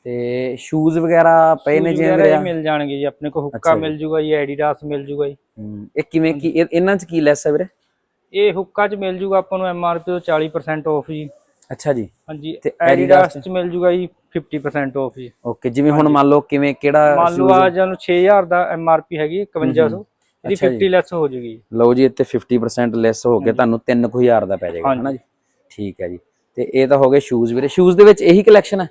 ਤੇ ਸ਼ੂਜ਼ ਵਗੈਰਾ ਪਏ ਨੇ ਜਿਵੇਂ ਵਗੈਰਾ ਮਿਲ ਜਾਣਗੇ ਜੀ ਆਪਣੇ ਕੋਲ ਹੁੱਕਾ ਮਿਲ ਜੂਗਾ ਜੀ ਐਡੀਡਾਸ ਮਿਲ ਜੂਗਾ ਜੀ। ਇਹ ਕਿਵੇਂ ਕੀ ਇਹ- ਇਹਨਾਂ 'ਚ ਕੀ ਲੈਸ ਹੈ ਵੀਰੇ? ਇਹ ਹੁੱਕਾ 'ਚ ਮਿਲ ਜੂਗਾ ਆਪਾਂ ਨੂੰ ਐਮਆਰਪੀ ਤੋਂ 40% ਆਫ ਜੀ। ਅੱਛਾ ਜੀ। ਹਾਂਜੀ ਤੇ ਐਡੀਡਾਸ 'ਚ? ਮਿਲ ਜੂਗਾ ਜੀ 50% ਆਫ ਜੀ। ਓਕੇ ਜਿਵੇਂ ਹੁਣ ਮੰਨ ਲਓ ਕਿਵੇਂ ਕਿਹੜਾ ਮੰਨ ਲਓ ਆ ਜਾਨੂੰ 6000 ਦਾ ਐਮਆਰਪੀ ਹੈਗੀ 5100 ਇਹਦੀ 50 ਲੈਸ ਹੋ ਜੂਗੀ। ਲਓ ਜੀ ਇੱਥੇ 50% ਲੈਸ ਹੋ ਕੇ ਤੁਹਾਨੂੰ 3000 ਦਾ ਪੈ ਜਾਏਗਾ ਹਨਾ ਜੀ? ਠੀਕ ਹੈ ਜੀ। ਤੇ ਇਹ ਤਾਂ ਹੋ ਗਏ ਸ਼ੂਜ਼ ਵੀਰੇ। ਸ਼ੂਜ਼ ਦੇ ਵਿੱਚ ਇਹੀ ਕਲੈਕਸ਼ਨ ਹੈ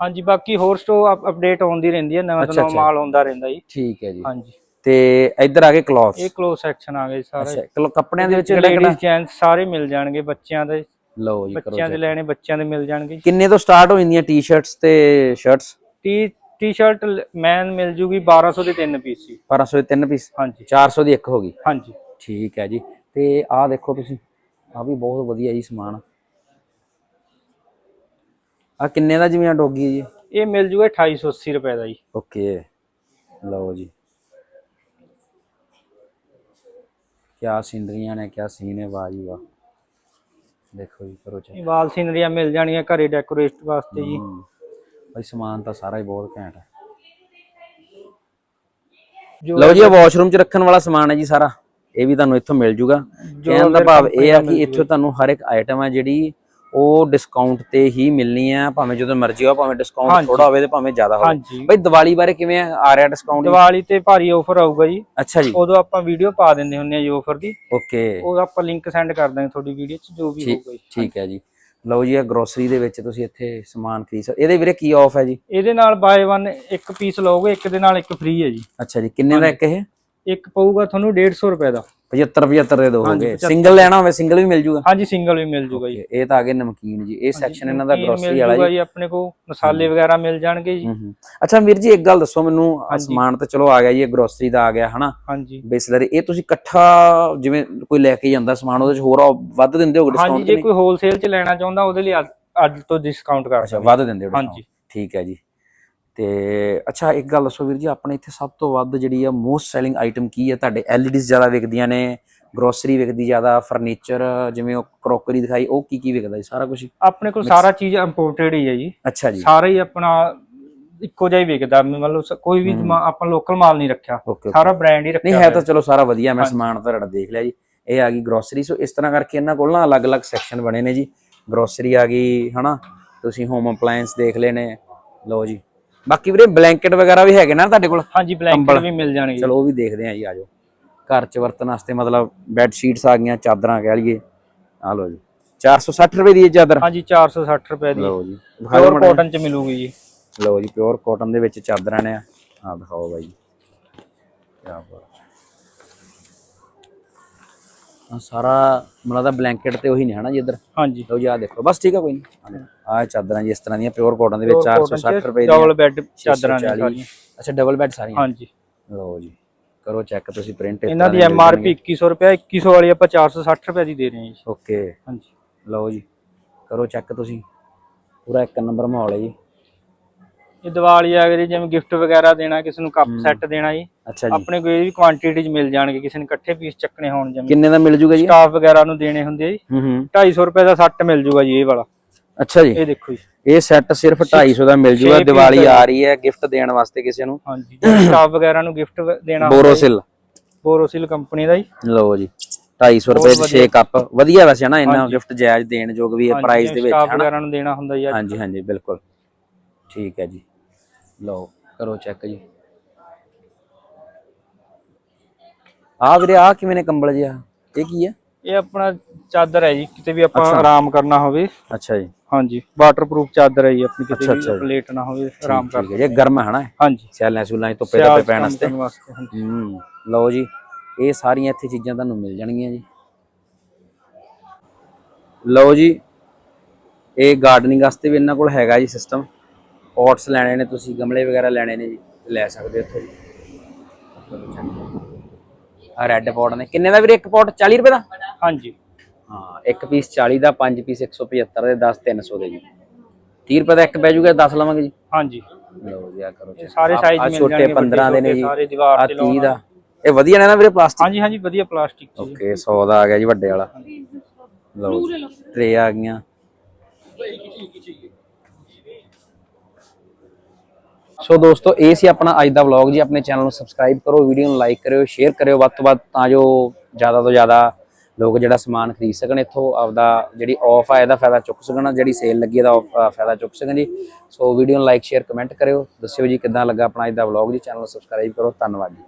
ਹਾਂਜੀ ਬਾਕੀ ਹੋਰ ਸਟੋ ਅਪਡੇਟ ਆਉਂਦੀ ਰਹਿੰਦੀ ਹੈ ਨਵਾਂ ਤੋਂ ਮਾਲ ਆਉਂਦਾ ਰਹਿੰਦਾ ਜੀ। ਠੀਕ ਹੈ ਜੀ। ਹਾਂਜੀ। ਤੇ ਇੱਧਰ ਆ ਗਏ ਕਲੌਥਸ ਇਹ ਕਲੋਜ਼ ਸੈਕਸ਼ਨ ਆ ਗਏ ਸਾਰੇ। ਅੱਛਾ ਕੱਪੜਿਆਂ ਦੇ ਵਿੱਚ ਲੇਡੀਜ਼ ਜੈਂਟਸ ਸਾਰੇ ਮਿਲ ਜਾਣਗੇ ਬੱਚਿਆਂ ਦੇ। ਲਓ ਜੀ ਬੱਚਿਆਂ ਦੇ ਲੈਣੇ ਬੱਚਿਆਂ ਦੇ ਮਿਲ ਜਾਣਗੇ ਕਿੰਨੇ ਤੋਂ ਸਟਾਰਟ ਹੋ ਜਾਂਦੀਆਂ ਟੀ-ਸ਼ਰਟਸ ਤੇ ਸ਼ਰਟਸ 30 ਟੀ-ਸ਼ਰਟ ਮੈਨ ਮਿਲ ਜੂਗੀ 1200 ਦੇ ਤਿੰਨ ਪੀਸ ਸੀ 1200 ਦੇ ਤਿੰਨ ਪੀਸ ਹਾਂਜੀ। 400 ਦੀ ਇੱਕ ਹੋ ਗਈ। ਹਾਂਜੀ। ਠੀਕ ਹੈ ਜੀ। ਤੇ ਆਹ ਦੇਖੋ ਤੁਸੀਂ ਆਹ ਵੀ ਬਹੁਤ ਵਧੀਆ ਜੀ ਸਮਾਨ। ਆ ਕਿੰਨੇ ਦਾ ਜਿਵੇਂ ਆ ਡੋਗੀ ਜੀ? ਇਹ ਮਿਲ ਜੂਗਾ 2880 ਰੁਪਏ ਦਾ ਜੀ। ਓਕੇ। ਲਓ ਜੀ। ਕਿਆ ਸਿੰਦਰੀਆਂ ਨੇ ਕਿਆ ਸੀਨ ਹੈ ਵਾਹ ਜੀ ਵਾਹ। ਦੇਖੋ ਜੀ ਕਰੋ ਚੈੱਕ ਇਹ ਵਾਲ ਸੀਨਰੀਆਂ ਮਿਲ ਜਾਣਗੀਆਂ ਘਰੇ ਡੈਕੋਰੇਟ ਵਾਸਤੇ ਜੀ। ਹਮ, ਭਾਈ ਸਮਾਨ ਤਾਂ ਸਾਰਾ ਹੀ ਬਹੁਤ ਘੈਂਟ ਹੈ ਜੋ ਲਓ ਜੀ ਇਹ ਵਾਸ਼ਰੂਮ 'ਚ ਰੱਖਣ ਵਾਲਾ ਸਮਾਨ ਹੈ ਜੀ ਸਾਰਾ। ਇਹ ਵੀ ਤੁਹਾਨੂੰ ਇੱਥੋਂ ਮਿਲ ਜੂਗਾ। ਕਹਿਣ ਦਾ ਭਾਵ ਇਹ ਆ ਕਿ ਇੱਥੋਂ ਤੁਹਾਨੂੰ ਹਰ ਇੱਕ ਆਈਟਮ ਹੈ ਜਿਹੜੀ ਉਹ ਡਿਸਕਾਊਂਟ ਤੇ ਹੀ ਮਿਲਣੀ ਆ ਭਾਵੇਂ ਜਦੋਂ ਮਰਜ਼ੀ ਹੋ ਭਾਵੇਂ ਡਿਸਕਾਊਂਟ। ਥੋੜਾ ਹੋਵੇ ਤੇ ਭਾਵੇਂ ਜ਼ਿਆਦਾ ਹੋਵੇ। ਭਾਈ ਦੀਵਾਲੀ ਬਾਰੇ ਕਿਵੇਂ ਆ? ਰਿਹਾ ਡਿਸਕਾਊਂਟ ਦੀਵਾਲੀ ਤੇ ਭਾਰੀ ਆਫਰ ਆਊਗਾ ਜੀ। ਅੱਛਾ ਜੀ। ਉਦੋਂ ਆਪਾਂ ਵੀਡੀਓ ਪਾ ਦਿੰਦੇ ਹੁੰਦੇ ਆ ਜੀ ਆਫਰ ਦੀ। ਓਕੇ ਉਹ ਆਪਾਂ ਲਿੰਕ ਸੈਂਡ ਕਰ ਦਾਂਗੇ ਤੁਹਾਡੀ ਵੀਡੀਓ 'ਚ ਜੋ ਵੀ ਹੋਊਗਾ ਜੀ। ਠੀਕ ਹੈ ਜੀ। ਲਓ ਜੀ ਇਹ ਗਰੋਸਰੀ ਦੇ ਵਿੱਚ ਤੁਸੀਂ ਇੱਥੇ ਸਮਾਨ ਖਰੀਦ ਸਕਦੇ ਇਹਦੇ ਵੀਰੇ ਕੀ ਆਫ ਹੈ ਜੀ? ਇਹਦੇ ਨਾਲ ਬਾਏ 1 ਇੱਕ ਪੀਸ ਲਓਗੇ ਇੱਕ ਦੇ ਨਾਲ ਇੱਕ ਫ੍ਰੀ ਹੈ ਜੀ। ਅੱਛਾ ਜੀ ਕਿੰਨੇ ਦਾ ਇੱਕ ਇਹ? ਇੱਕ ਪਊਗਾ ਤੁਹਾਨੂੰ 150 ਰੁਪਏ ਦਾ। 75 75 ਦੇ ਦੋਗੇ 75 ਸਿੰਗਲ ਲੈਣਾ ਹੋਵੇ ਸਿੰਗਲ ਵੀ ਮਿਲ ਜੂਗਾ? ਹਾਂਜੀ ਸਿੰਗਲ ਵੀ ਮਿਲ ਜੂਗਾ ਜੀ ਇਹ ਤਾਂ ਆ ਗਏ ਨਮਕੀਨ ਜੀ। ਇਹ ਸੈਕਸ਼ਨ ਇਹਨਾਂ ਦਾ ਗਰੋਸਰੀ ਵਾਲਾ ਜੀ। ਆਪਣੇ ਕੋਲ ਮਸਾਲੇ ਵਗੈਰਾ ਮਿਲ ਜਾਣਗੇ ਜੀ। ਅੱਛਾ ਵੀਰ ਜੀ ਇੱਕ ਗੱਲ ਦੱਸੋ ਮੈਨੂੰ। ਆਹ ਸਮਾਨ ਤਾਂ ਚਲੋ ਆ ਗਿਆ ਜੀ ਇਹ ਗਰੋਸਰੀ ਦਾ ਆ ਗਿਆ ਹਨਾ? ਹਾਂਜੀ। ਬੇਸਲਰੀ ਇਹ ਤੁਸੀਂ ਇਕੱਠਾ ਜਿਵੇਂ ਕੋਈ ਲੈ ਕੇ ਜਾਂਦਾ ਸਮਾਨ ਉਹਦੇ ਚ ਹੋਰ ਵੱਧ ਦਿੰਦੇ ਹੋ ਹਾਂਜੀ ਡਿਸਕਾਊਂਟ ਜੇ ਕੋਈ ਹੋਲਸੇਲ 'ਚ ਲੈਣਾ ਚਾਹੁੰਦਾ ਉਹਦੇ ਲਈ ਅੱਜ- ਤੋਂ ਡਿਸਕਾਊਂਟ ਕਰ ਅੱਛਾ ਵੱਧ ਦਿੰਦੇ ਹੋ? ਹਾਂਜੀ। ਠੀਕ ਹੈ ਜੀ। ਤੇ ਅੱਛਾ ਇੱਕ ਗੱਲ ਦੱਸੋ ਵੀਰ ਜੀ ਆਪਣੇ ਇੱਥੇ ਸਭ ਤੋਂ ਵੱਧ ਜਿਹੜੀ ਆ ਮੋਸਟ ਸੈਲਿੰਗ ਆਈਟਮ ਕੀ ਹੈ ਤੁਹਾਡੇ ਐਲਈਡੀਜ਼ ਜ਼ਿਆਦਾ ਵਿਕਦੀਆਂ ਨੇ ਗਰੋਸਰੀ ਵਿਕਦੀ ਜ਼ਿਆਦਾ ਫਰਨੀਚਰ ਜਿਵੇਂ ਉਹ ਕਰੋਕਰੀ ਦਿਖਾਈ ਉਹ ਕੀ ਕੀ ਵਿਕਦਾ ਜੀ? ਸਾਰਾ ਕੁਝ ਆਪਣੇ ਕੋਲ ਸਾਰਾ ਚੀਜ਼ ਇੰਪੋਰਟਡ ਹੀ ਹੈ ਜੀ। ਅੱਛਾ ਜੀ। ਸਾਰਾ ਹੀ ਆਪਣਾ ਇੱਕੋ ਜਿਹਾ ਹੀ ਵਿਕਦਾ ਮਤਲਬ ਕੋਈ ਵੀ ਆਪਾਂ ਲੋਕਲ ਮਾਲ ਨਹੀਂ ਰੱਖਿਆ। ਸਾਰਾ ਬ੍ਰਾਂਡ ਹੀ ਨਹੀਂ ਰੱਖਿਆ ਹੈ ਹੋਇਆ। ਤਾਂ ਚਲੋ ਸਾਰਾ ਵਧੀਆ ਮੈਂ ਸਮਾਨ ਤੁਹਾਡਾ ਦੇਖ ਲਿਆ ਜੀ। ਇਹ ਆ ਗਈ ਗਰੋਸਰੀ ਸੋ ਇਸ ਤਰ੍ਹਾਂ ਕਰਕੇ ਇਹਨਾਂ ਕੋਲ ਨਾ ਅਲੱਗ-ਅਲੱਗ ਸੈਕਸ਼ਨ ਬਣੇ ਨੇ ਜੀ। ਗਰੋਸਰੀ ਆ ਗਈ ਹਨਾ? ਤੁਸੀਂ ਹੋਮ ਅਪਲਾਈਐਂਸ ਦੇਖ ਲਏ ਨੇ। ਲਓ ਜੀ। ਬਾਕੀ ਵੀਰੇ ਬਲੈਂਕਟ ਵਗੈਰਾ ਵੀ ਹੈਗੇ ਨਾ ਤੁਹਾਡੇ ਕੋਲ? ਹਾਂਜੀ ਬਲੈਂਕਟ ਵੀ ਮਿਲ ਜਾਣਗੇ। ਚਲੋ ਉਹ ਵੀ ਦੇਖਦੇ ਆ ਜੀ ਆਜੋ ਘਰ 'ਚ ਵਰਤਣ ਵਾਸਤੇ ਮਤਲਬ ਬੈੱਡ ਸ਼ੀਟਸ ਆ ਗਈਆਂ ਚਾਦਰਾਂ ਕਹਿ ਲਈਏ। ਆ ਲਓ ਜੀ। 460 ਰੁਪਏ ਦੀ ਇਹ ਚਾਦਰ? ਹਾਂਜੀ 460 ਰੁਪਏ ਦੀ। ਲਓ ਜੀ। ਪਿਓਰ। ਕਾਟਨ 'ਚ ਮਿਲੂਗੀ ਜੀ। ਲਓ ਜੀ ਪਿਓਰ ਕਾਟਨ ਦੇ ਵਿੱਚ ਚਾਦਰਾਂ ਨੇ। ਆ ਦਿਖਾਓ ਬਾਈ। ਕੀ ਬਾਤ। ਸਾਰਾ ਮਤਲਬ ਬਲੈਂਕਟ ਤੇ ਉਹੀ ਨੇ ਹਨਾ ਜੀ ਇੱਧਰ? ਹਾਂਜੀ। ਲਓ ਜੀ ਆ ਦੇਖੋ ਬਸ ਠੀਕ ਆ ਕੋਈ ਨਹੀਂ। ਆ ਚਾਦਰਾਂ ਜੀ ਇਸ ਤਰ੍ਹਾਂ ਦੀਆਂ ਪਿਓਰ ਕਾਟਨ ਦੇ ਵਿੱਚ 460 ਰੁਪਏ ਡਬਲ ਦੀਆਂ ਬੈੱਡ ਚਾਦਰਾਂ ਨੇ 640 ਸਾਰੀਆਂ। ਅੱਛਾ ਡਬਲ ਬੈੱਡ ਸਾਰੀਆਂ? ਹਾਂਜੀ। ਲਓ ਜੀ ਕਰੋ ਚੈੱਕ ਤੁਸੀਂ ਪ੍ਰਿੰਟ ਇਹਨਾਂ ਦੀ ਐਮ ਆਰ ਪੀ 2100 ਰੁਪਏ 2100 ਵਾਲੀ ਆਪਾਂ 460 ਰੁਪਏ ਦੀ ਦੇ ਰਹੇ ਹਾਂ ਜੀ। ਓਕੇ ਹਾਂਜੀ। ਲਓ ਜੀ ਕਰੋ ਚੈੱਕ ਤੁਸੀਂ। ਪੂਰਾ ਇੱਕ ਨੰਬਰ ਮਾਹੌਲ ਹੈ ਜੀ। ਇਹ ਦੀਵਾਲੀ ਆ ਗਈ ਜਿਵੇਂ ਗਿਫਟ ਵਗੈਰਾ ਦੇਣਾ ਕਿਸੇ ਨੂੰ ਕੱਪ ਸੈੱਟ ਦੇਣਾ ਜੀ। ਅੱਛਾ ਜੀ। ਆਪਣੇ ਕੋਲ ਇਹ ਵੀ ਕੁਆਂਟੀਟੀ 'ਚ ਮਿਲ ਜਾਣਗੇ ਕਿਸੇ ਨੇ ਇਕੱਠੇ ਪੀਸ ਚੱਕਣੇ ਹੋਣ ਜਿਵੇਂ ਕਿੰਨੇ ਦਾ ਮਿਲ ਜੂਗਾ ਜੀ ਸਟਾਫ ਵਗੈਰਾ ਨੂੰ ਦੇਣੇ ਹੁੰਦੇ ਆ ਜੀ। ਹੂੰ ਹੂੰ। 250 ਰੁਪਏ ਦਾ ਸੈੱਟ ਮਿਲ ਜੂਗਾ ਜੀ ਇਹ ਵਾਲਾ। ਅੱਛਾ ਜੀ। ਇਹ ਦੇਖੋ ਜੀ। ਇਹ ਸੈੱਟ ਸਿਰਫ 250 ਦਾ ਮਿਲ ਜੂਗਾ ਦੀਵਾਲੀ ਆ ਰਹੀ ਹੈ ਗਿਫਟ ਦੇਣ ਵਾਸਤੇ ਕਿਸੇ ਨੂੰ। ਹਾਂਜੀ ਸਟਾਫ ਵਗੈਰਾ ਨੂੰ ਗਿਫਟ ਦੇਣਾ ਬੋਰੋਸਿਲ ਬੋਰੋਸਿਲ ਕੰਪਨੀ ਦਾ ਜੀ। ਲਓ ਜੀ 250 ਰੁਪਏ ਦੇ 6 ਕੱਪ ਵਧੀਆ। ਵੈਸੇ ਹਨਾ ਇੰਨਾ ਗਿਫਟ ਜਾਇਜ਼ ਦੇਣ ਯੋਗ ਵੀ ਹੈ ਪ੍ਰਾਈਸ ਦੇ ਵਿੱਚ ਸਟਾਫ ਹਨਾ। ਵਗੈਰਾ ਨੂੰ ਦੇਣਾ ਹੁੰਦਾ ਜੀ। ਹਾਂਜੀ ਹਾਂਜੀ ਬਿਲਕੁਲ। ਠੀਕ ਹੈ ਜੀ। ਲਓ ਕਰੋ ਚੈੱਕ ਜੀ। ਆ ਵੀਰੇ ਆ ਕਿਵੇਂ ਨੇ ਕੰਬਲ ਜੀ ਆ ਇਹ ਕੀ ਹੈ? ਇਹ ਆਪਣਾ ਚਾਦਰ ਹੈ ਜੀ ਕਿਤੇ ਵੀ ਆਪਾਂ ਆਰਾਮ ਕਰਨਾ ਹੋਵੇ। ਅੱਛਾ ਜੀ। ਹਾਂਜੀ ਵਾਟਰਪ੍ਰੂਫ ਚਾਦਰ ਹੈ ਜੀ ਆਪਣੀ ਕਿਤੇ ਅੱਛਾ। ਵੀ ਲੇਟ ਨਾ ਹੋਵੇ ਆਰਾਮ ਕਰ ਠੀਕ ਹੈ। ਜੀ ਇਹ ਗਰਮ ਹੈ ਹਨਾ? ਹਾਂਜੀ ਸੈਲਾਂ ਸੂਲਾਂ 'ਚ ਧੁੱਪੇ ਸਿਆਲ ਧੁੱਪੇ ਪੈਣ ਵਾਸਤੇ। ਕਰਨ ਵਾਸਤੇ ਹਾਂਜੀ। ਹੂੰ ਲਓ ਜੀ ਇਹ ਸਾਰੀਆਂ ਇੱਥੇ ਚੀਜ਼ਾਂ ਤੁਹਾਨੂੰ ਮਿਲ ਜਾਣਗੀਆਂ ਜੀ। ਲਓ ਜੀ ਇਹ ਗਾਰਡਨਿੰਗ ਵਾਸਤੇ ਵੀ ਇਹਨਾਂ ਕੋਲ ਹੈਗਾ ਜੀ ਸਿਸਟਮ ਪੌਟਸ ਲੈਣੇ ਨੇ ਤੁਸੀਂ ਗਮਲੇ ਵਗੈਰਾ ਲੈਣੇ ਨੇ ਜੀ ਲੈ ਸਕਦੇ ਹੋ ਇੱਥੋਂ ਜੀ। ਆ ਰੈੱਡ ਪੌਟ ਨੇ। ਕਿੰਨੇ ਦਾ ਵੀਰੇ ਇੱਕ ਪੌਟ 40 ਰੁਪਏ ਦਾ? ਹਾਂਜੀ। ਹਾਂ ਇੱਕ ਪੀਸ 40 ਦਾ ਪੰਜ ਪੀਸ 175 ਦੇ 10 300 ਦੇ ਜੀ। 30 ਰੁਪਏ ਦਾ ਇੱਕ ਪੈ ਜਾਊਗਾ 10 ਲਵਾਂਗੇ ਜੀ। ਹਾਂਜੀ। ਲਓ ਜੀ ਆ ਕਰੋ check। ਸਾਰੇ ਆਹ ਮਿਲ ਛੋਟੇ ਜਾਣਗੇ, 15 ਦੇ ਨੇ ਜੀ। ਸਾਰੇ ਦੀਵਾਰ ਆ ਤੇ 30 ਦਾ। ਇਹ ਵਧੀਆ ਨੇ ਨਾ ਵੀਰੇ ਪਲਾਸਟਿਕ ਹਾਂਜੀ ਹਾਂਜੀ ਵਧੀਆ ਪਲਾਸਟਿਕ ਜੀ। ਓਕੇ 100 ਦਾ ਆ ਗਿਆ ਜੀ ਵੱਡੇ ਵਾਲਾ। ਲਓ ਟਰੇ ਆ ਗਈਆਂ। ਸੋ ਦੋਸਤੋ ਇਹ ਸੀ ਆਪਣਾ ਅੱਜ ਦਾ ਵਲੌਗ ਜੀ। ਆਪਣੇ ਚੈਨਲ ਨੂੰ ਸਬਸਕ੍ਰਾਈਬ ਕਰੋ ਵੀਡੀਓ ਨੂੰ ਲਾਈਕ ਕਰਿਓ ਸ਼ੇਅਰ ਕਰਿਓ ਵੱਧ ਤੋਂ ਵੱਧ ਤਾਂ ਜੋ ਜ਼ਿਆਦਾ ਤੋਂ ਜ਼ਿਆਦਾ ਲੋਕ ਜਿਹੜਾ ਸਮਾਨ ਖਰੀਦ ਸਕਣ ਇੱਥੋਂ ਆਪਦਾ ਜਿਹੜੀ ਆਫ ਆ ਇਹਦਾ ਫਾਇਦਾ ਚੁੱਕ ਸਕਣ ਜਿਹੜੀ ਸੇਲ ਲੱਗੀ ਇਹਦਾ off, ਫਾਇਦਾ ਚੁੱਕ ਸਕਣ ਜੀ। ਸੋ ਵੀਡੀਓ ਨੂੰ ਲਾਈਕ ਸ਼ੇਅਰ ਕਮੈਂਟ ਕਰਿਓ। ਦੱਸਿਓ ਜੀ ਕਿੱਦਾਂ ਲੱਗਾ ਆਪਣਾ ਅੱਜ ਦਾ ਵਲੌਗ ਜੀ। ਚੈਨਲ ਨੂੰ ਸਬਸਕ੍ਰਾਈਬ ਕਰੋ। ਧੰਨਵਾਦ ਜੀ।